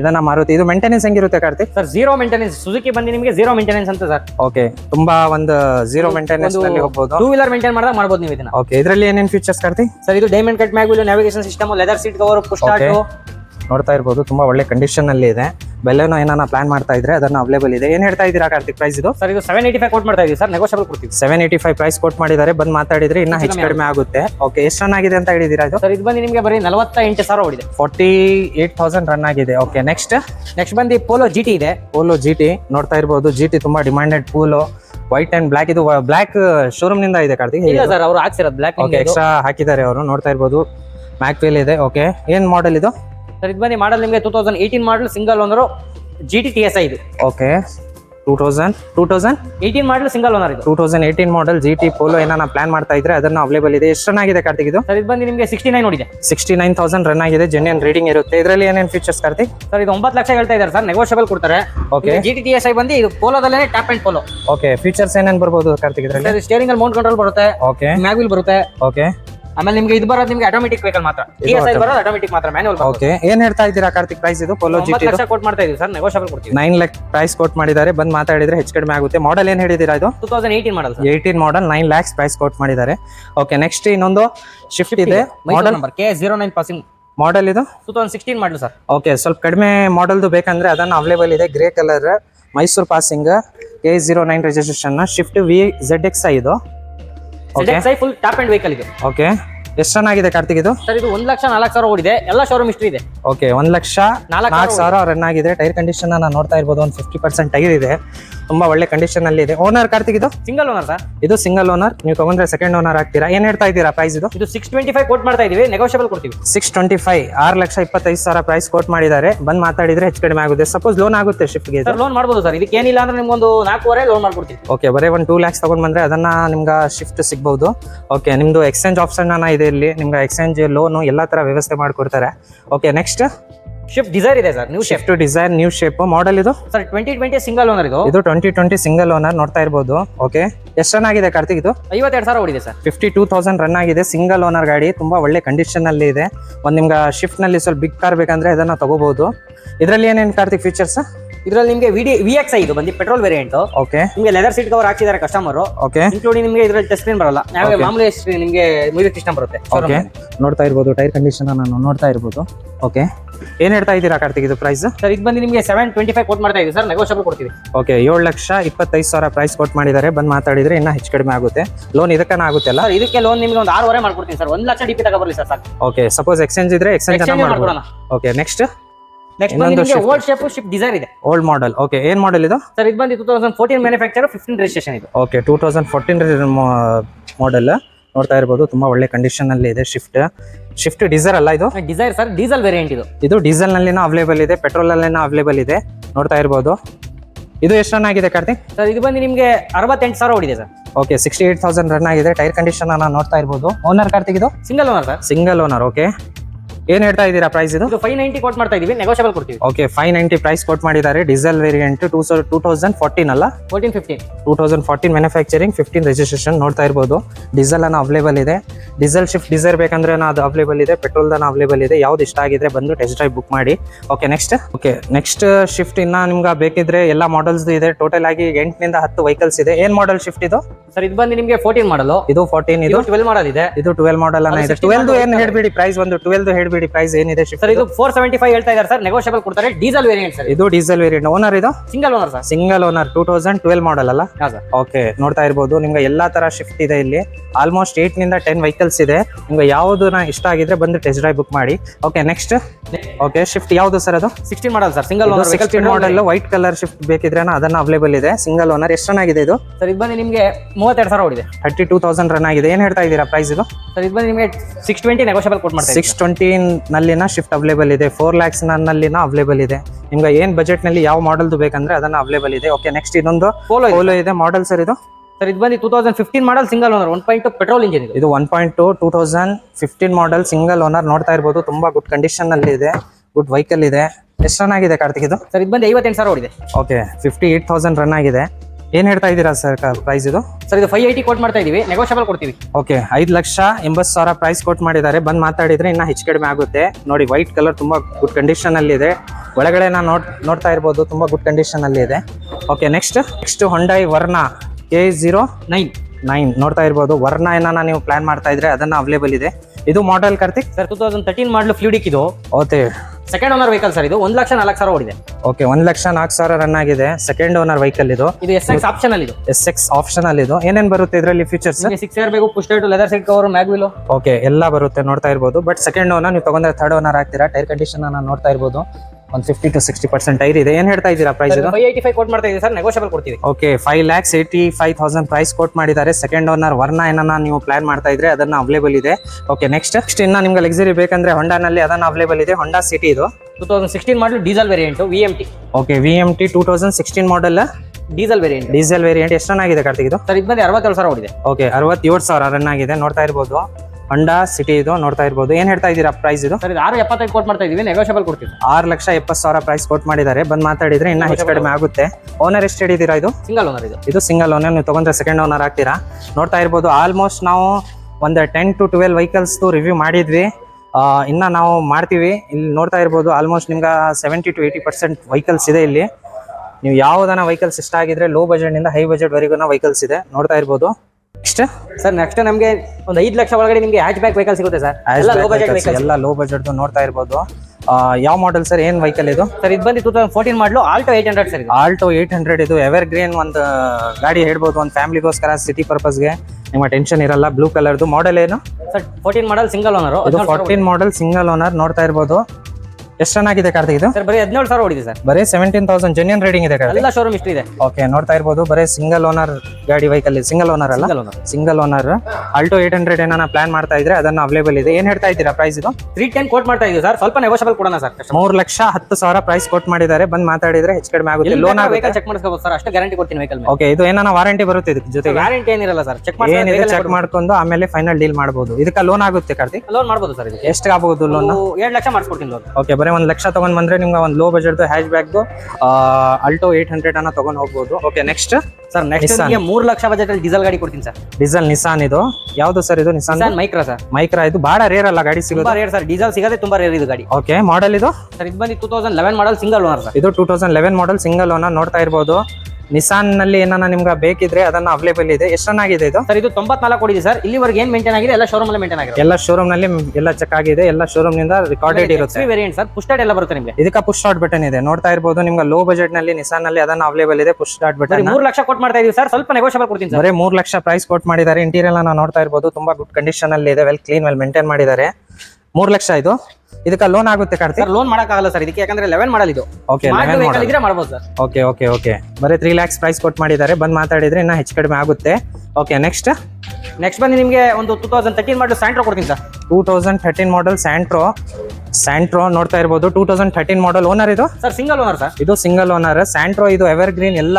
ಇದನ್ನ ಮಾರುತಿ. ಇದು ಮೇಂಟೆನೆನ್ಸ್ ಹೆಂಗಿರುತ್ತೆ Karthi sir zero maintenance Suzuki ಬಂದು ನಿಮಗೆ ಜೀರೋ ಮೇಂಟೆನೆನ್ಸ್ ಅಂತ ಸರ್ ಓಕೆ ತುಂಬಾ ಒಂದು ಜೀರೋ ಮೇಂಟೆನೆನ್ಸ್ ಅಲ್ಲಿ ಹೋಗ್ಬೋದು. ಟೂ ವೀಲರ್ ಮೇಂಟೈನ್ ಮಾಡಿದಾಗ ಮಾಡಬಹುದು ನೀವು ಇದನ್ನ. ಓಕೆ ಇದರಲ್ಲಿ ಏನೇನು ಫೀಚರ್ಸ್ ಕಾರ್ತಿ ಸರ್ ಇದು diamond cut mag wheel navigation system leather seat cover push start ನೋಡ್ತಾ ಇರ್ಬೋದು ತುಂಬಾ ಒಳ್ಳೆ ಕಂಡೀಷನ್ ಅಲ್ಲಿ ಇದೆ. ಬೆಲೆನೋ ಏನಾನ ಪ್ಲಾನ್ ಮಾಡ್ತಾ ಇದ್ರೆ ಅದನ್ನ ಅವೈಲೇಬಲ್ ಇದೆ. ಏನ್ ಹೇಳ್ತಾ ಇದ್ದೀರಾ ಕಾರ್ತಿಕ್ ಪ್ರೈಸ್ ಇದು? ಸರ್ ಇದು ಸೆವೆನ್ ಏಯ್ಟಿ ಫೈವ್ ಕೋಟ್ ಮಾಡ್ತಾ ಇದೀವಿ ಸರ್. ನೆಗೋಷಿಯಬಲ್ ಕೊಡ್ತೀವಿ. Seven eighty five price quote ಮಾಡಿದ್ದಾರೆ. ಬಂದ್ ಮಾತಾಡಿದ್ರೆ ಇನ್ನ ಹೆಚ್ಚು ಕಡಿಮೆ ಆಗುತ್ತೆ. ಓಕೆ ಎಷ್ಟು ರನ್ ಆಗಿದೆ ಅಂತ ಹೇಳಿದೀರಾ ಇದು? ಸರ್ ಇದು ಬಂದು ನಿಮಗೆ ಬರೀ ನಲವತ್ತ ಎಂಟು ಸಾವಿರ ಓಡಿದೆ. ಫಾರ್ಟಿ ಏಟ್ ತೌಸಂಡ್ ರನ್ ಆಗಿದೆ. ಓಕೆ ನೆಕ್ಸ್ಟ್ ನೆಕ್ಸ್ಟ್ ಬಂದು ಪೋಲೋ ಜಿ ಟಿ ಇದೆ. ಪೋಲೋ ಜಿ ಟಿ ನೋಡ್ತಾ ಇರ್ಬೋದು. ಜಿ ಟಿ ತುಂಬಾ demanded Polo white and black ಇದು ಬ್ಲಾಕ್ ಶೋರೂಮ್ನಿಂದ ಇದೆ ಕಾರ್ತಿಕ್? ಇಲ್ಲ ಸರ್ ಅವರು ಹಾಕ್ಸಿರೋದು. ಬ್ಲಾಕ್ ಓಕೆ ಎಕ್ಸ್ಟ್ರಾ ಹಾಕಿದ್ದಾರೆ ಅವರು. ನೋಡ್ತಾ ಇರ್ಬೋದು. ಮ್ಯಾಕ್ ವೀಲ್ ಇದೆ. ಓಕೆ ಏನ್ ಮಾಡೆಲ್ ಇದು? ಸರ್ ಇದು ಬಂದು ಮಾಡಲ್ ನಿಮಗೆ two thousand eighteen model single owner G T T S I ಇದು. Okay two thousand two thousand eighteen model single owner ಇದು. Two thousand eighteen model G T Polo ಏನಾರ plan ಮಾಡ್ತಾ ಇದ್ರೆ ಅದನ್ನ ಅವೈಲೇಬಲ್ ಇದೆ. ಎಷ್ಟು ಚೆನ್ನಾಗಿದೆ ಆಗಿದೆ ಕಾರ್ತಿಕ್ ಇದು? ಸರ್ ಇದು ಬಂದು ನಿಮಗೆ ಸಿಕ್ಸ್ಟಿ ನೈನ್ ಓಡಿದೆ ಸಿಕ್ಸ್ಟಿ ನೈನ್ ತೌಸಂಡ್ ರನ್ ಆಗಿದೆ ಜೆನ್ಯನ್ ರೀಡಿಂಗ್ ಇರುತ್ತೆ. ಇದರಲ್ಲಿ ಏನೇನು ಫೀಚರ್ಸ್ ಕಾರ್ತಿಕ್? ಸರ್ ಇದು ಒಂಬತ್ತು ಲಕ್ಷ ಹೇಳ್ತಾ ಇದ್ದಾರೆ ಸರ್ ನೆಗೋಷಿಯಬಲ್ ಕೊಡ್ತಾರೆ. Okay. G T T S I ಬಂದು ಇದು ಪೋಲೋದಲ್ಲೇ top end Polo okay features ಏನೇನು ಬರ್ಬೋದು ಕಾರ್ತಿಕ್ ಇದರಲ್ಲಿ? ಸರ್ ಸ್ಟೇರಿಂಗ್ ಅಲ್ಲಿ ಮೌಂಟ್ ಕಂಟ್ರೋಲ್ ಬರುತ್ತೆ. ಓಕೆ. ಮ್ಯಾಗ್ವಿಲ್ ಬರುತ್ತೆ. ಓಕೆ. ಆಮೇಲೆ ನಿಮ್ಗೆ ಇದು ಬರೋದು ನಿಮ್ಗೆ ಆಟೋಮೆಟಿಕ್ ವೆಹಿಕಲ್ ಮಾತ್ರ. ಟಿ ಎಸ್ ಐ ಬರೋದು ಆಟೋಮೆಟಿಕ್ ಮಾತ್ರ ಮ್ಯಾನುವಲ್ ಓಕೆ ಏನ್ ಹೇಳ್ತಾ ಇದ್ದೀರಾ ಕಾರ್ತಿಕ್ ಪ್ರೈಸ್ ಇದು? Polo G T lakh quote ಮಾಡ್ತಾ ಇದೀವಿ ಸರ್ ನೆಗೋಷಿಯಬಲ್ ಕೊಡ್ತೀವಿ. ನೈನ್ ಲ್ಯಾಕ್ ಪ್ರೈಸ್ ಕೋಟ್ ಮಾಡಿದ್ದಾರೆ. ಬಂದ್ ಮಾತಾಡಿದ್ರೆ ಹೆಚ್ಚು ಕಡಿಮೆ ಆಗುತ್ತೆ. ಮಾಡೆಲ್ ಏನ್ ಹೇಳಿದೀರಾ ಇದು? Two thousand eighteen model eighteen model nine lakhs price quote ಮಾಡಿದ್ದಾರೆ. ಓಕೆ ನೆಕ್ಸ್ಟ್ ಇನ್ನೊಂದು ಶಿಫ್ಟ್ ಇದೆ. Model number K zero nine passing model ಇದು? Two thousand sixteen model sir. Okay ಸ್ವಲ್ಪ ಕಡಿಮೆ ಮಾಡೆಲ್ದು ಬೇಕಂದ್ರೆ ಅದನ್ನ ಅವೈಲೇಬಲ್ ಇದೆ. Grey colour Mysuru passing K zero nine registration Swift V Z X I ಇದು. ಫುಲ್ ಟ್ಯಾಪ್ ಅಂಡ್ ವೆಹಿಕಲ್ ಇದು. Okay ಎಷ್ಟು ಚೆನ್ನಾಗಿದೆ ಕಾರ್ತಿಕ್ ಇದು? ಸರ್ ಇದು ಒಂದ್ ಲಕ್ಷ ನಾಲ್ಕು ಸಾವಿರ ಓಡಿದೆ. ಎಲ್ಲ ಶೋರೂಮ್ ಹಿಸ್ಟ್ರಿ ಇದೆ. ಓಕೆ ಒಂದ್ ಲಕ್ಷ ನಾಲ್ಕು ನಾಲ್ಕು ಸಾವಿರ ರನ್ ಆಗಿದೆ. ಟೈರ್ ಕಂಡೀಷನ್ ನಾನು ನೋಡ್ತಾ ಇರ್ಬೋದು. ಒಂದು ಫಿಫ್ಟಿ ಪರ್ಸೆಂಟ್ ಟೈರ್ ಇದೆ. ತುಂಬಾ ಒಳ್ಳೆ ಕಂಡೀಷನ್ ಅಲ್ಲಿ ಇದೆ. ಓನರ್ ಕಾರ್ತಿಕ್ ಇದು? ಸಿಂಗಲ್ ಓನರ್ ಸರ್ ಇದು ಸಿಂಗಲ್ ಓನರ್ ನೀವು ತಗೊಂಡ್ರೆ ಸೆಕೆಂಡ್ ಓನರ್ ಆಗ್ತೀರಾ? ಏನ್ ಹೇಳ್ತಾ ಇದ್ದೀರಾ ಪ್ರೈಸ್ ಇದು? ಇದು ಸಿಕ್ಸ್ ಟ್ವೆಂಟಿ ಫೈವ್ ಕೋಟ್ ಮಾಡ್ತಾ ಇದೀವಿ. ನೆಗೋಷಿಯಬಲ್ ಕೊಡ್ತೀವಿ. ಸಿಕ್ಸ್ ಟ್ವೆಂಟಿ ಫೈವ್ ಆರು ಲಕ್ಷ ಇಪ್ಪತ್ತೈದು ಸಾವಿರ ಪ್ರೈಸ್ ಕೋಟ್ ಮಾಡಿದ್ದಾರೆ. ಬಂದ್ ಮಾತಾಡಿದ್ರೆ ಹೆಚ್ಚು ಕಡಿಮೆ ಆಗುತ್ತೆ. ಸಪೋಸ್ ಲೋನ್ ಆಗುತ್ತೆ ಶಿಫ್ಟ್ಗೆ ಸರ್ ಲೋನ್ ಮಾಡ್ಬೋದು ಸರ್ ಇದಕ್ಕೆ ಏನಿಲ್ಲ ಅಂದ್ರೆ ನಿಮ್ಗೊಂದು ನಾಲ್ಕೂವರೆ ಲೋನ್ ಮಾಡ್ಕೊಡ್ತೀವಿ. ಓಕೆ ಬರೀ ಒಂದು ಟೂ ಲ್ಯಾಕ್ಸ್ ತಗೊಂಡ್ ಬಂದ್ರೆ ಅದನ್ನ ನಿಮ್ಗೆ ಶಿಫ್ಟ್ ಸಿಗ್ಬಹುದು ಓಕೆ ನಿಮ್ದು ಎಕ್ಸ್ಚೇಂಜ್ ಆಪ್ಷನ್ ಇದೆ ಇಲ್ಲಿ. ನಿಮ್ಗೆ ಎಕ್ಸ್ಚೇಂಜ್ ಲೋನು ಎಲ್ಲ ತರ ವ್ಯವಸ್ಥೆ ಮಾಡ್ಕೊಡ್ತಾರೆ. ಓಕೆ ನೆಕ್ಸ್ಟ್ ಶಿಫ್ಟ್ ಡಿಸೈರ್ ಇದೆ ಸರ್ ನೀವು Swift Dzire design new shape model ಇದು? Sir twenty twenty single owner ಇದು. ಇದು ಟ್ವೆಂಟಿ ಟ್ವೆಂಟಿ ಸಿಂಗಲ್ ಓನರ್ ನೋಡ್ತಾ ಇರ್ಬೋದು. ಓಕೆ ಎಷ್ಟು ರನ್ ಆಗಿದೆ ಕಾರ್ತಿಕ್ ಇದು? ಐವತ್ತೆರಡು ಸಾವಿರ ಓಡಿದೆ sir. Fifty two thousand run ಆಗಿದೆ. ಸಿಂಗಲ್ ಓನರ್ ಗಾಡಿ ತುಂಬಾ ಒಳ್ಳೆ ಕಂಡೀಷನ್ ಅಲ್ಲಿ ಇದೆ. ಒಂದು ನಿಮ್ಗೆ ಶಿಫ್ಟ್ನಲ್ಲಿ ಸ್ವಲ್ಪ ಬಿಗ್ ಕಾರ್ ಬೇಕಂದ್ರೆ ಇದನ್ನ ತಗೋಬಹುದು ಇದರಲ್ಲಿ ಏನೇನು ಕಾರ್ತಿಕ್ ಫೀಚರ್ಸ್ ಇದರಲ್ಲಿ ನಿಮಗೆ V D V X I ಇದು ಬಂದು ಪೆಟ್ರೋಲ್ ವೇರಿಯಂಟ್ ಓಕೆ ನಿಮಗೆ ಲೆದರ್ ಸೀಟ್ ಕವರ್ ಹಾಕಿದ್ದಾರೆ ಕಸ್ಟಮರ್ ಓಕೆ ಇನ್ಕ್ಲೂಡಿಂಗ್ ನಿಮಗೆ ಇದರಲ್ಲಿ ಟೆಸ್ಟ್ ಸ್ಕ್ರೀನ್ ಬರಲ್ಲ. ನಾವೇ ಮಾಮೂಲಿ ಸ್ಕ್ರೀನ್ ನಿಮಗೆ ಮ್ಯೂಸಿಕ್ ಸಿಸ್ಟಮ್ ಬರುತ್ತೆ. ಓಕೆ ನೋಡ್ತಾ ಇರ್ಬೋದು ಟೈರ್ ಕಂಡೀಷನ್ ನಾನು ನೋಡ್ತಾ ಇರ್ಬೋದು. ಓಕೆ ಏನ್ ಹೇಳ್ತಾ ಇದ್ದೀರಾ ಕಾರ್ತಿಕ್ ಇದು ಪ್ರೈಸ್ ಸರ್ ಇದು ಬಂದು ನಿಮಗೆ ಸೆವೆನ್ ಟ್ವೆಂಟಿ ಫೈವ್ ಕೋಟ್ ಮಾಡ್ತಾ ಇದ್ದೀವಿ ಸರ್ ನೆಗೋಷಿಯಬಲ್ ಕೊಡ್ತೀವಿ. ಓಕೆ ಏಳು ಲಕ್ಷ ಇಪ್ಪತ್ತೈದು ಸಾವಿರ ಪ್ರೈಸ್ ಕೊಟ್ ಮಾಡಿದ್ದಾರೆ. ಬಂದು ಮಾತಾಡಿದ್ರೆ ಇನ್ನ ಹೆಚ್ಚು ಕಡಿಮೆ ಆಗುತ್ತೆ. ಲೋನ್ ಇದಕ್ಕನ ಆಗುತ್ತೆ ಅಲ್ಲ ಇದಕ್ಕೆ ಲೋನ್ ನಿಮಗೆ ಒಂದು ಆರೂವರೆ ಮಾಡ್ಕೊಡ್ತೀನಿ ಸರ್ ಒಂದು lakh D P ತಗೊಬರ್ಲಿ sir sir okay suppose exchange ಇದ್ರೆ ಎಕ್ಸ್ಚೇಂಜ್ ಮಾಡ್ಕೊಡೋಣ. ಓಕೆ ನೆಕ್ಸ್ಟ್ ನೆಕ್ಸ್ಟ್ ಬಂದು ನಿಮಗೆ ಓಲ್ಡ್ ಶೇಪ್ ಶಿಫ್ಟ್ ಡಿಸೈರ್ ಇದೆ. ಓಲ್ಡ್ ಮಾಡೆಲ್ ಓಕೆ ಏನ್ ಮಾಡೆಲ್ ಇದು? ಸರ್ ಇದು ಬಂದು two thousand fourteen manufacture fifteen registration ಇದು. Okay two thousand fourteen model ನೋಡ್ತಾ ಇರ್ಬೋದು ತುಂಬಾ ಒಳ್ಳೆ ಕಂಡೀಷನ್ ಅಲ್ಲಿ ಇದೆ ಶಿಫ್ಟ್ ಶಿಫ್ಟ್ ಡಿಸೈರ್ ಅಲ್ಲ ಇದು? ಡಿಸೈರ್ ಸರ್ ಡೀಸೆಲ್ ವೇರಿಯಂಟ್ ಇದು. ಇದು ಡೀಸೆಲ್ ನಲ್ಲಿನ ಅವೈಲೇಬಲ್ ಇದೆ ಪೆಟ್ರೋಲ್ ಅಲ್ಲಿನ ಅವೈಲೇಬಲ್ ಇದೆ. ನೋಡ್ತಾ ಇರ್ಬೋದು. ಇದು ಎಷ್ಟು ರನ್ ಆಗಿದೆ ಕಾರ್ತಿಕ್? ಸರ್ ಇದು ಬಂದು ನಿಮಗೆ ಅರವತ್ತೆಂಟು ಸಾವಿರ ಓಡಿದೆ sir okay sixty eight thousand run ಆಗಿದೆ ಟೈರ್ ಕಂಡೀಷನ್ ನೋಡ್ತಾ ಇರ್ಬೋದು. ಓನರ್ ಕಾರ್ತಿಕ್ ಇದು? Single owner sir single owner okay ಏನ್ ಹೇಳ್ತಾ ಇದ್ದೀರಾ ಪ್ರೈಸ್ ಇದು? ಫೈವ್ ನೈಂಟಿ ಕೋಟ್ ಮಾಡ್ತಾ ಇದೀವಿ ನೆಗೋಷಿಯಬಲ್ ಕೊಡ್ತೀವಿ. Okay five ninety price quote ಮಾಡಿದ್ದಾರೆ. Diesel variant two two thousand fourteen ಅಲ್ಲ? Fourteen fifteen two thousand fourteen manufacturing fifteen registration ನೋಡ್ತಾ ಇರ್ಬೋದು. ಡೀಸೆಲ್ ಅನ್ನ ಅವೈಲೇಬಲ್ ಇದೆ. ಡೀಸೆಲ್ ಶಿಫ್ಟ್ ಡೀಸೆಲ್ ಬೇಕಂದ್ರೆ ಅದು ಅವೈಲೇಬಲ್ ಇದೆ. ಪೆಟ್ರೋಲ್ ದನ ಅವೈಲೇಬಲ್ ಇದೆ. ಯಾವ್ದು ಇಷ್ಟ ಆಗಿದ್ರೆ ಬಂದು ಟೆಸ್ಟ್ ಡ್ರೈವ್ ಬುಕ್ ಮಾಡಿ. Okay next okay next Swift ಇನ್ನ ನಿಮ್ಗೆ ಬೇಕಿದ್ರೆ ಎಲ್ಲ ಮಾಡೆಲ್ಸ್ ಇದೆ. ಟೋಟಲ್ ಆಗಿ ಎಂಟಿನಿಂದ ಹತ್ತು ವೆಹಿಕಲ್ಸ್ ಇದೆ. ಏನ್ ಮಾಡೆಲ್ ಶಿಫ್ಟ್ ಇದು? ಸರ್ ಇದು ಬಂದು ನಿಮಗೆ ಫೋರ್ಟೀನ್ ಮಾಡಲು ಇದು ಫೋರ್ಟೀನ್ ಇದು ಟ್ವೆಲ್ ಮಾಡಲ್ ಇದೆ. ಇದು ಟ್ವೆಲ್ ಮಾಡೆಲ್ ಅನ್ನ ಇದೆ. ಟ್ವೆಲ್ 16 ಟ್ವೆಲ್ದು model ಏನ್. ಹೇಳ್ಬಿಡಿ ಪ್ರೈಸ್ ಒಂದು. ಟ್ವೆಲ್ ಹೇಳ್ಬಿಡಿ. ಪ್ರೈಸ್ ಏನಿದೆ ಸರ್ ಇದು ಫೋರ್ ಸೆವೆಂಟಿ ಫೈವ್ ಹೇಳ್ತಾ ಇದ್ದಾರೆ ಸರ್ ನೆಗೋಷಿಯಬಲ್ ಕೊಡ್ತಾರೆ. ಡೀಸೆಲ್ ವೇರಿಯಂಟ್ ಸರ್ ಇದು ಡೀಸೆಲ್ ವೇರಿಯಂಟ್ ಓನರ್ ಇದು? Single owner sir single owner two thousand twelve model ಅಲ್ಲ? ಸರ್ ಓಕೆ ನೋಡ್ತಾ ಇರ್ಬೋದು. ನಿಮ್ಗೆ ಎಲ್ಲಾ ತರ ಶಿಫ್ಟ್ ಇದೆ ಇಲ್ಲಿ. ಆಲ್ಮೋಸ್ಟ್ ಏಟ್ನಿಂದ ಟೆನ್ ವೆಹಿಕಲ್ಸ್ ಇದೆ. ನಿಮ್ಗೆ ಯಾವ್ದು ಇಷ್ಟ ಆಗಿದ್ರೆ ಬಂದು ಟೆಸ್ಟ್ ಡ್ರೈವ್ ಬುಕ್ ಮಾಡಿ. ಓಕೆ ನೆಕ್ಸ್ಟ್ ಓಕೆ ಶಿಫ್ಟ್ ಯಾವ್ದು ಸರ್ ಅದು? Sixteen model sir single owner sixteen model white colour Swift ಬೇಕಿದ್ರೆ ಅದನ್ನ ಅವೈಲೇಬಲ್ ಇದೆ. ಸಿಂಗಲ್ ಓನರ್ ಎಷ್ಟು ಚೆನ್ನಾಗಿದೆ ಇದು? ಸರ್ ಇದು ಬಂದು ನಿಮಗೆ ಮೂವತ್ತೆರಡು ಸಾವಿರ ಓಡಿದೆ. ಥರ್ಟಿ ಟೂ ತೌಸಂಡ್ ರನ್ ಆಗಿದೆ. ಏನು ಹೇಳ್ತಾ ಇದ್ದೀರಾ ಪ್ರೈಸ್ ಇದು? ಸರ್ ಇದು ಬಂದು ನಿಮಗೆ ಸಿಕ್ಸ್ ಟ್ವೆಂಟಿ ನೆಗೋಷಿಯಬಲ್ ಕೊಟ್ ಮಾಡಿ ಸಿಕ್ಸ್ ಟ್ವೆಂಟಿ ನಲ್ಲಿನ ಶಿಫ್ಟ್ ಅವೈಲೇಬಲ್ ಇದೆ. ಫೋರ್ ಲ್ಯಾಕ್ಸ್ ನಲ್ಲಿನ ಅವೈಲೇಬಲ್ ಇದೆ. ನಿಮ್ಗೆ ಏನ್ ಬಜೆಟ್ನಲ್ಲಿ ಯಾವ ಮಾಡೆಲ್ದು ಬೇಕಂದ್ರೆ ಅದನ್ನ ಅವೈಲೇಬಲ್ ಇದೆ. ಓಕೆ ನೆಕ್ಸ್ಟ್ ಇದೊಂದು ಪೋಲೋ ಪೋಲೋ ಇದೆ. ಮಾಡೆಲ್ ಸರ್ ಇದು? ಸರ್ ಇದು ಬಂದು two thousand fifteen model single owner one point petrol engine ಇದು. ಇದು one point two two thousand fifteen model single owner ನೋಡ್ತಾ ಇರ್ಬೋದು. ತುಂಬಾ ಗುಡ್ ಕಂಡೀಷನ್ ಅಲ್ಲಿ ಇದೆ ಗುಡ್ ವೆಹಿಕಲ್ ಇದೆ. ಎಷ್ಟು ರನ್ ಆಗಿದೆ ಕಾರ್ತಿಕ್ ಇದು? ಸರ್ ಇದು ಬಂದು ಐವತ್ತೆಂಟು ಸಾವಿರ ಓಡಿದೆ. Okay fifty eight thousand run ಆಗಿದೆ. ಏನ್ ಹೇಳ್ತಾ ಇದ್ದೀರಾ ಸರ್ ಪ್ರೈಸ್ ಇದು? ಸರ್ ಇದು ಫೈವ್ ಏಯ್ಟಿ ಕೋಟ್ ಮಾಡ್ತಾ ಇದೀವಿ. ನೆಗೋಷಿಯಬಲ್ ಕೊಡ್ತೀವಿ. ಓಕೆ ಐದು ಲಕ್ಷ ಎಂಬತ್ತು ಸಾವಿರ ಪ್ರೈಸ್ ಕೋಟ್ ಮಾಡಿದ್ದಾರೆ. ಬಂದು ಮಾತಾಡಿದ್ರೆ ಇನ್ನ ಹೆಚ್ಚು ಕಡಿಮೆ ಆಗುತ್ತೆ. ನೋಡಿ ವೈಟ್ ಕಲರ್ ತುಂಬಾ ಗುಡ್ ಕಂಡೀಷನ್ ಅಲ್ಲಿ ಇದೆ. ಒಳಗಡೆ ನಾನು ನೋಡ್ ನೋಡ್ತಾ ಇರ್ಬೋದು ತುಂಬಾ ಗುಡ್ ಕಂಡೀಷನ್ ಅಲ್ಲಿ ಇದೆ. Okay next next Hyundai Verna K zero nine nine ನೋಡ್ತಾ ಇರ್ಬೋದು. ವರ್ಣ ಏನಾನ ನೀವು ಪ್ಲಾನ್ ಮಾಡ್ತಾ ಇದ್ರೆ ಅದನ್ನ ಅವೈಲೇಬಲ್ ಇದೆ. ಇದು model Karthik? Sir two thousand thirteen model fluidic ಇದು. Okay. Second owner vehicle sir ಇದು. ಒಂದ್ ಲಕ್ಷ ನಾಲ್ಕು ಸಾವಿರ ಓಡಿದೆ. ಓಕೆ ಒಂದ್ ಲಕ್ಷ ನಾಲ್ಕು ಸಾವಿರ ರನ್ ಆಗಿದೆ. ಸೆಕೆಂಡ್ ಓನರ್ ವೆಹಿಕಲ್ ಇದು. ಇದು ಎಸ್ ಎಕ್ಸ್ ಆಪ್ಷನ್ ಅಲ್ಲಿ ಇದು. ಎಸ್ ಎಕ್ಸ್ ಆಪ್ಷನಲ್ ಇದು. ಏನೇನ್ ಬರುತ್ತೆ ಇದರಲ್ಲಿ ಫೀಚರ್ಸ್ ಸಿಕ್ಸ್ ಇಯರ್ ಬೇಕು ಪುಸ್ಟ್ leather seat cover mag wheel okay ಎಲ್ಲ ಬರುತ್ತೆ ನೋಡ್ತಾ ಇರ್ಬೋದು. ಬಟ್ ಸೆಕೆಂಡ್ ಓನರ್ ನೀವು ತಗೊಂಡ್ರೆ ಥರ್ಡ್ ಓನರ್ ಆಗ್ತೀರಾ? ಟೈರ್ ಕಂಡೀಷನ್ ಅನ್ನ ನೋಡ್ತಾ ಇರ್ಬೋದು. ಒಂದು fifty to sixty percent tyre ಇದೆ. ಏನ್ ಹೇಳ್ತಾ ಇದ್ದೀರಾ ಪ್ರೈಸ್ ಇದು? ಫೈವ್ ಏಯ್ಟಿ ಫೈವ್ ಕೊಟ್ ಮಾಡ್ತಾ ಇದ್ದೀವಿ ಸರ್ ನೆಗೋಷಿಯಬಲ್ ಕೊಡ್ತೀವಿ. Okay five lakhs eighty five thousand price quote ಮಾಡಿದ್ದಾರೆ. ಸೆಕೆಂಡ್ ಓನರ್ ವರ್ಣ ಏನನ್ನ ನೀವು ಪ್ಲಾನ್ ಮಾಡ್ತಾ ಇದ್ರೆ ಅದನ್ನ ಅವೈಲೇಬಲ್ ಇದೆ. ಓಕೆ ನೆಕ್ಸ್ಟ್ ನೆಕ್ಸ್ಟ್ ಇನ್ನ ನಿಮ್ಗೆ ಲಕ್ಸರಿ ಬೇಕಂದ್ರೆ ಹೊಂಡಾನಲ್ಲಿ ಅದನ್ನ ಅವೈಲೇಬಲ್ ಇದೆ. ಹೊಂಡಾ ಸಿಟಿ ಇದು. Two thousand sixteen model diesel variant V M T okay V M T two thousand sixteen model diesel variant diesel variant ಎಷ್ಟು ಚೆನ್ನಾಗಿದೆ ಕಾರ್ತಿಕ್ ಇದು? ಸರ್ ಇದು ಅರವತ್ತೇಳು ಸಾವಿರ ಓಡಿದೆ. ಓಕೆ ಅರವತ್ತೇಳು ಸಾವಿರ ರನ್ ಆಗಿದೆ. ನೋಡ್ತಾ ಇರ್ಬೋದು. ಹೊಂಡಾ ಸಿಟಿ ಇದು ನೋಡ್ತಾ ಇರ್ಬೋದು. ಏನ್ ಹೇಳ್ತಾ ಇದ್ದೀರಾ ಪ್ರೈಸ್ ಇದು? ಸರ್ ಇದು ಆರು ಎಪ್ಪತ್ತೈದು ಕೋಟ್ ಮಾಡ್ತಾ ಇದೀವಿ ನೆಗೋಷಿಯಬಲ್ ಕೊಡ್ತೀವಿ ಆರು ಲಕ್ಷ ಎಪ್ಪತ್ತು ಸಾವಿರ ಪ್ರೈಸ್ ಕೋಟ್ ಮಾಡಿದ್ದಾರೆ. ಬಂದ್ ಮಾತಾಡಿದ್ರೆ ಇನ್ನ ಹೆಚ್ಚು ಕಡಿಮೆ ಆಗುತ್ತೆ. ಓನರ್ ಎಷ್ಟು ಹಿಡಿದೀರಾ ಇದು? ಸಿಂಗಲ್ ಓನರ್ ಇದು. ಇದು ಸಿಂಗಲ್ ಓನರ್ ನೀವು ತಗೊಂಡ್ರೆ ಸೆಕೆಂಡ್ ಓನರ್ ಆಗ್ತೀರಾ? ನೋಡ್ತಾ ಇರ್ಬೋದು ಆಲ್ಮೋಸ್ಟ್ ನಾವು ಒಂದು ten to twelve vehicles review ಮಾಡಿದ್ವಿ. ಇನ್ನ ನಾವು ಮಾಡ್ತೀವಿ. ಇಲ್ಲಿ ನೋಡ್ತಾ ಇರ್ಬೋದು ಆಲ್ಮೋಸ್ಟ್ ನಿಮ್ಗೆ seventy to eighty percent vehicles ಇದೆ ಇಲ್ಲಿ. ನೀವು ಯಾವುದನ್ನ ವೆಹಿಕಲ್ಸ್ ಇಷ್ಟ ಆಗಿದ್ರೆ ಲೋ ಬಜೆಟ್ನಿಂದ ಹೈ ಬಜೆಟ್ ವರೆಗೂ ವೆಹಿಕಲ್ಸ್ ಇದೆ. ನೋಡ್ತಾ ಇರ್ಬೋದು. ನೆಕ್ಸ್ಟ್ ಸರ್ ನೆಕ್ಸ್ಟ್ ನಮಗೆ ಒಂದು ಐದು ಲಕ್ಷ ಒಳಗಡೆ ನಿಮಗೆ ಹ್ಯಾಚ್ ಬ್ಯಾಕ್ ವೆಹಿಕಲ್ ಸಿಗುತ್ತೆ ಸರ್ ಎಲ್ಲ ಲೋ ಬಜೆಟ್ ವೆಹಿಕಲ್ ಎಲ್ಲ ಲೋ ಬಜೆಟ್ ನೋಡ್ತಾ ಇರ್ಬೋದು. ಆ, ಯಾವ ಮಾಡೆಲ್ ಸರ್ ಏನ್ ವೆಹಿಕಲ್ ಇದು? ಸರ್ ಇದು ಬಂದು two thousand fourteen model Alto eight hundred sir ಇದು. ಆಲ್ಟೋ ಏಟ್ ಹಂಡ್ರೆಡ್ ಇದು ಎವರ್ ಗ್ರೀನ್ ಒಂದು ಗಾಡಿ ಹೇಳ್ಬೋದು ಒಂದು ಫ್ಯಾಮಿಲಿಗೋಸ್ಕರ ಸಿಟಿ ಪರ್ಪಸ್ಗೆ ನಿಮ್ಮ ಟೆನ್ಷನ್ ಇರಲ್ಲ ಬ್ಲೂ ಕಲರ್ದು ಮಾಡೆಲ್ ಏನು? Sir fourteen model single owner ಇದು ಫೋರ್ಟೀನ್ ಮಾಡೆಲ್ ಸಿಂಗಲ್ ಓನರ್ ನೋಡ್ತಾ ಇರ್ಬೋದು. ಎಷ್ಟು ಚೆನ್ನಾಗಿದೆ ಕಾರ್ತಿಕ್ ಇದು? ಸರ್ ಬರೀ ಹದಿನೇಳು ಸಾವಿರ ಓಡಿದೆ ಸರ್. ಬರೀ ಸೆವೆಂಟೀನ್ ತೌಸಂಡ್ ಜೆನ್ಯನ್ ರೇಟಿಂಗ್ ಇದೆ ಕಾರ್ತಿಕ್. ಎಲ್ಲ ಶೋರೂಮ್ ಇಷ್ಟು ಇದೆ ಓಕೆ ನೋಡ್ತಾ ಇರ್ಬೋದು ಬರೀ ಸಿಂಗಲ್ ಓನರ್ ಗಾಡಿ ವೆಹಿಕಲ್ ಸಿಂಗಲ್ ಓನರ್ ಅಲ್ಲ? Single owner single owner Alto eight hundred ಏನಾನ ಪ್ಲಾನ್ ಮಾಡ್ತಾ ಇದ್ರೆ ಅದನ್ನ ಅವೈಲೇಬಲ್ ಇದೆ. ಏನ್ ಹೇಳ್ತಾ ಇದ್ದೀರಾ ಪ್ರೈಸ್ ಇದು? ತ್ರೀ ಟೆನ್ ಕೋಟ್ ಮಾಡ್ತಾ ಇದೀವಿ ಸರ್. ಸ್ವಲ್ಪ ನೆಗೋಷಿಯಬಲ್ ಕೊಡೋಣ ಸರ್. ಮೂರು ಲಕ್ಷ ಹತ್ತು ಸಾವಿರ ಪ್ರೈಸ್ ಕೋಟ್ ಮಾಡಿದ್ದಾರೆ. ಬಂದ್ ಮಾತಾಡಿದ್ರೆ ಹೆಚ್ಚು ಕಡಿಮೆ ಆಗುತ್ತೆ. ಲೋನ್ ಆಗುತ್ತೆ? ವೆಹಿಕಲ್ ಚೆಕ್ ಮಾಡಿಸ್ಕೋಬೋದು ಸರ್. ಅಷ್ಟು ಗ್ಯಾರಂಟಿ ಕೊಡ್ತೀನಿ ವೆಹಿಕಲ್ ಮೇಲೆ. ಓಕೆ ಇದು ಏನಾನ ವಾರಂಟಿ ಬರುತ್ತೆ ಇದಕ್ಕೆ ಜೊತೆಗೆ? ವ್ಯಾರಂಟಿ ಏನಿರಲ್ಲ ಸರ್. ಚೆಕ್ ಏನಿದೆ ಮಾಡಿ ಚೆಕ್ ಮಾಡ್ಕೊಂಡು ಆಮೇಲೆ ಫೈನಲ್ ಡೀಲ್ ಮಾಡಬಹುದು ಇದಕ್ಕೆ ಲೋನ್ ಆಗುತ್ತೆ ಕಾರ್ತಿಕ್? ಲೋನ್ ಮಾಡಬಹುದು ಸರ್ ಇದಕ್ಕೆ. ಎಷ್ಟು ಆಗಬಹುದು ಲೋನ್ ಎರಡು ಲಕ್ಷ ಮಾಡಿಸ್ಕೊಡ್ತೀನಿ ಲೋನ್ ಓಕೆ ಬರೀ ಒಂದು ಲಕ್ಷ ತಗೊಂಡ್ ಬಂದ್ರೆ ನಿಮ್ಗೆ ಒಂದು low budget hatchback Alto eight hundred ಅನ್ನ ತಗೊಂಡ್ ಹೋಗ್ಬೋದು. Okay next sir next. ನಿಮಗೆ ಮೂರು ಲಕ್ಷ ಬಜೆಟ್ ಅಲ್ಲಿ ಡೀಸೆಲ್ ಗಾಡಿ ಕೊಡ್ತೀನಿ ಸರ್ ಡೀಸೆಲ್ ನಿಸಾನ್ ಇದು. ಯಾವುದು ಸರ್ ಇದು? ನಿಸಾನ್ ಮೈಕ್ರ ಸರ್ ಮೈಕ್ರಾ ಇದು. ಬಹಳ ರೇರ್ ಅಲ್ಲ ಗಾಡಿ ಸಿಗೋದು. ತುಂಬಾ ರೇರ್ ಸರ್ ಡೀಸೆಲ್ ಸಿಗೋದೇ ತುಂಬಾ ರೇರ್ ಇದು ಗಾಡಿ. ಓಕೆ ಮಾಡೆಲ್ ಇದು? ಸರ್ ಇದು ಬಂದು two thousand eleven model single owner sir ಇದು two thousand eleven model single owner ನೋಡ್ತಾ ಇರ್ಬೋದು. ನಿಸಾನ್ನಲ್ಲಿ ಏನಾನ ನಿಮ್ಗೆ ಬೇಕಿದ್ರೆ ಅದನ್ನ ಅವೈಲೇಬಲ್ ಇದೆ. ಎಷ್ಟು ಚೆನ್ನಾಗಿದೆ ಇದು? ಸರ್ ಇದು ತೊಂಬತ್ನಾಲ್ಕು ಕೊಡಿದೆ ಸರ್. ಇಲ್ಲಿವರೆಗೆ ಏನ್ ಮೇಂಟೈನ್ ಆಗಿದೆ? ಎಲ್ಲ ಶೋರೂಮ್ ಅಲ್ಲಿ ಮೇಂಟೈನ್ ಆಗಿದೆ. ಎಲ್ಲ ಶೋರೂಮ್ನಲ್ಲಿ ಎಲ್ಲ ಚೆಕ್ ಆಗಿದೆ. ಎಲ್ಲ ಶೋರೂಮ್ನಿಂದ ರೆಕಾರ್ಡೆಡ್ ಇರುತ್ತೆ. Variant sir. ಪುಸ್ಟೆಡ್ ಎಲ್ಲ ಬರುತ್ತೆ ನಿಮಗೆ. ಇದಕ್ಕೆ ಪುಷ್ ಸ್ಟಾರ್ಟ್ ಬಟನ್ ಇದೆ. ನೋಡ್ತಾ ಇರಬಹುದು ನಿಮ್ಗೆ ಲೋ ಬಜೆಟ್ನಲ್ಲಿ ನಿಸಾನ್ನಲ್ಲಿ ಅದನ್ನ ಅವೈಲೇಬಲ್ ಇದೆ ಪುಷ್ ಸ್ಟಾರ್ಟ್ ಬಟನ್ ಮೂರು ಲಕ್ಷ ಕೊಟ್ಟು ಮಾಡ್ತಾ ಇದೀವಿ ಸರ್. ಸ್ವಲ್ಪ ನೆಗೋಷಿಯಬಲ್ ಕೊಡ್ತೀನಿ ಸರ್. ಬರೀ ಮೂರ್ ಲಕ್ಷ ಪ್ರೈಸ್ ಕೋಟ್ ಮಾಡಿದ್ದಾರೆ. ಇಂಟೀರಿಯರ್ ನಾವು ನೋಡ್ತಾ ಇರಬಹುದು ತುಂಬಾ ಗುಡ್ ಕಂಡೀಷನ್ ಅಲ್ಲಿ ಇದೆ ವೆಲ್ ಕ್ಲೀನ್ ವೆಲ್ ಮೇಂಟೈನ್ ಮಾಡಿದ್ದಾರೆ. ಮೂರ್ ಲಕ್ಷ ಇದು. ಇದಕ್ಕೆ ಲೋನ್ ಆಗುತ್ತೆ ಕಾರ್ತಿಕ್? ಸರ್ ಲೋನ್ ಮಾಡಕ್ಕಾಗಲ್ಲ ಸರ್. ಇದಕ್ಕೆ ಯಾಕಂದ್ರೆ ಲೆವೆನ್ ಮಾಡಲ್ ಇದು ಓಕೆ ಲೆವೆನ್ ಇದ್ರೆ ಸರ್. ಓಕೆ ಓಕೆ ಓಕೆ ಬರೀ ತ್ರೀ ಲ್ಯಾಕ್ಸ್ ಪ್ರೈಸ್ ಕೊಟ್ಟು ಮಾಡಿದ್ದಾರೆ. ಬಂದ್ ಮಾತಾಡಿದ್ರೆ ಇನ್ನ ಹೆಚ್ಚು ಕಡಿಮೆ ಆಗುತ್ತೆ. ಓಕೆ ನೆಕ್ಸ್ಟ್ ನೆಕ್ಸ್ಟ್ ಬಂದು ನಿಮಗೆ ಒಂದು two thousand thirteen model Santro ಕೊಡ್ತೀನಿ sir. Two thousand thirteen model Santro Santro ನೋಡ್ತಾ ಇರ್ಬೋದು. Two thousand thirteen model owner ಇದು? Sir single owner sir. ಇದು ಸಿಂಗಲ್ ಓನರ್ ಸ್ಯಾಂಟ್ರೋ ಇದು ಎವರ್ ಗ್ರೀನ್ ಎಲ್ಲ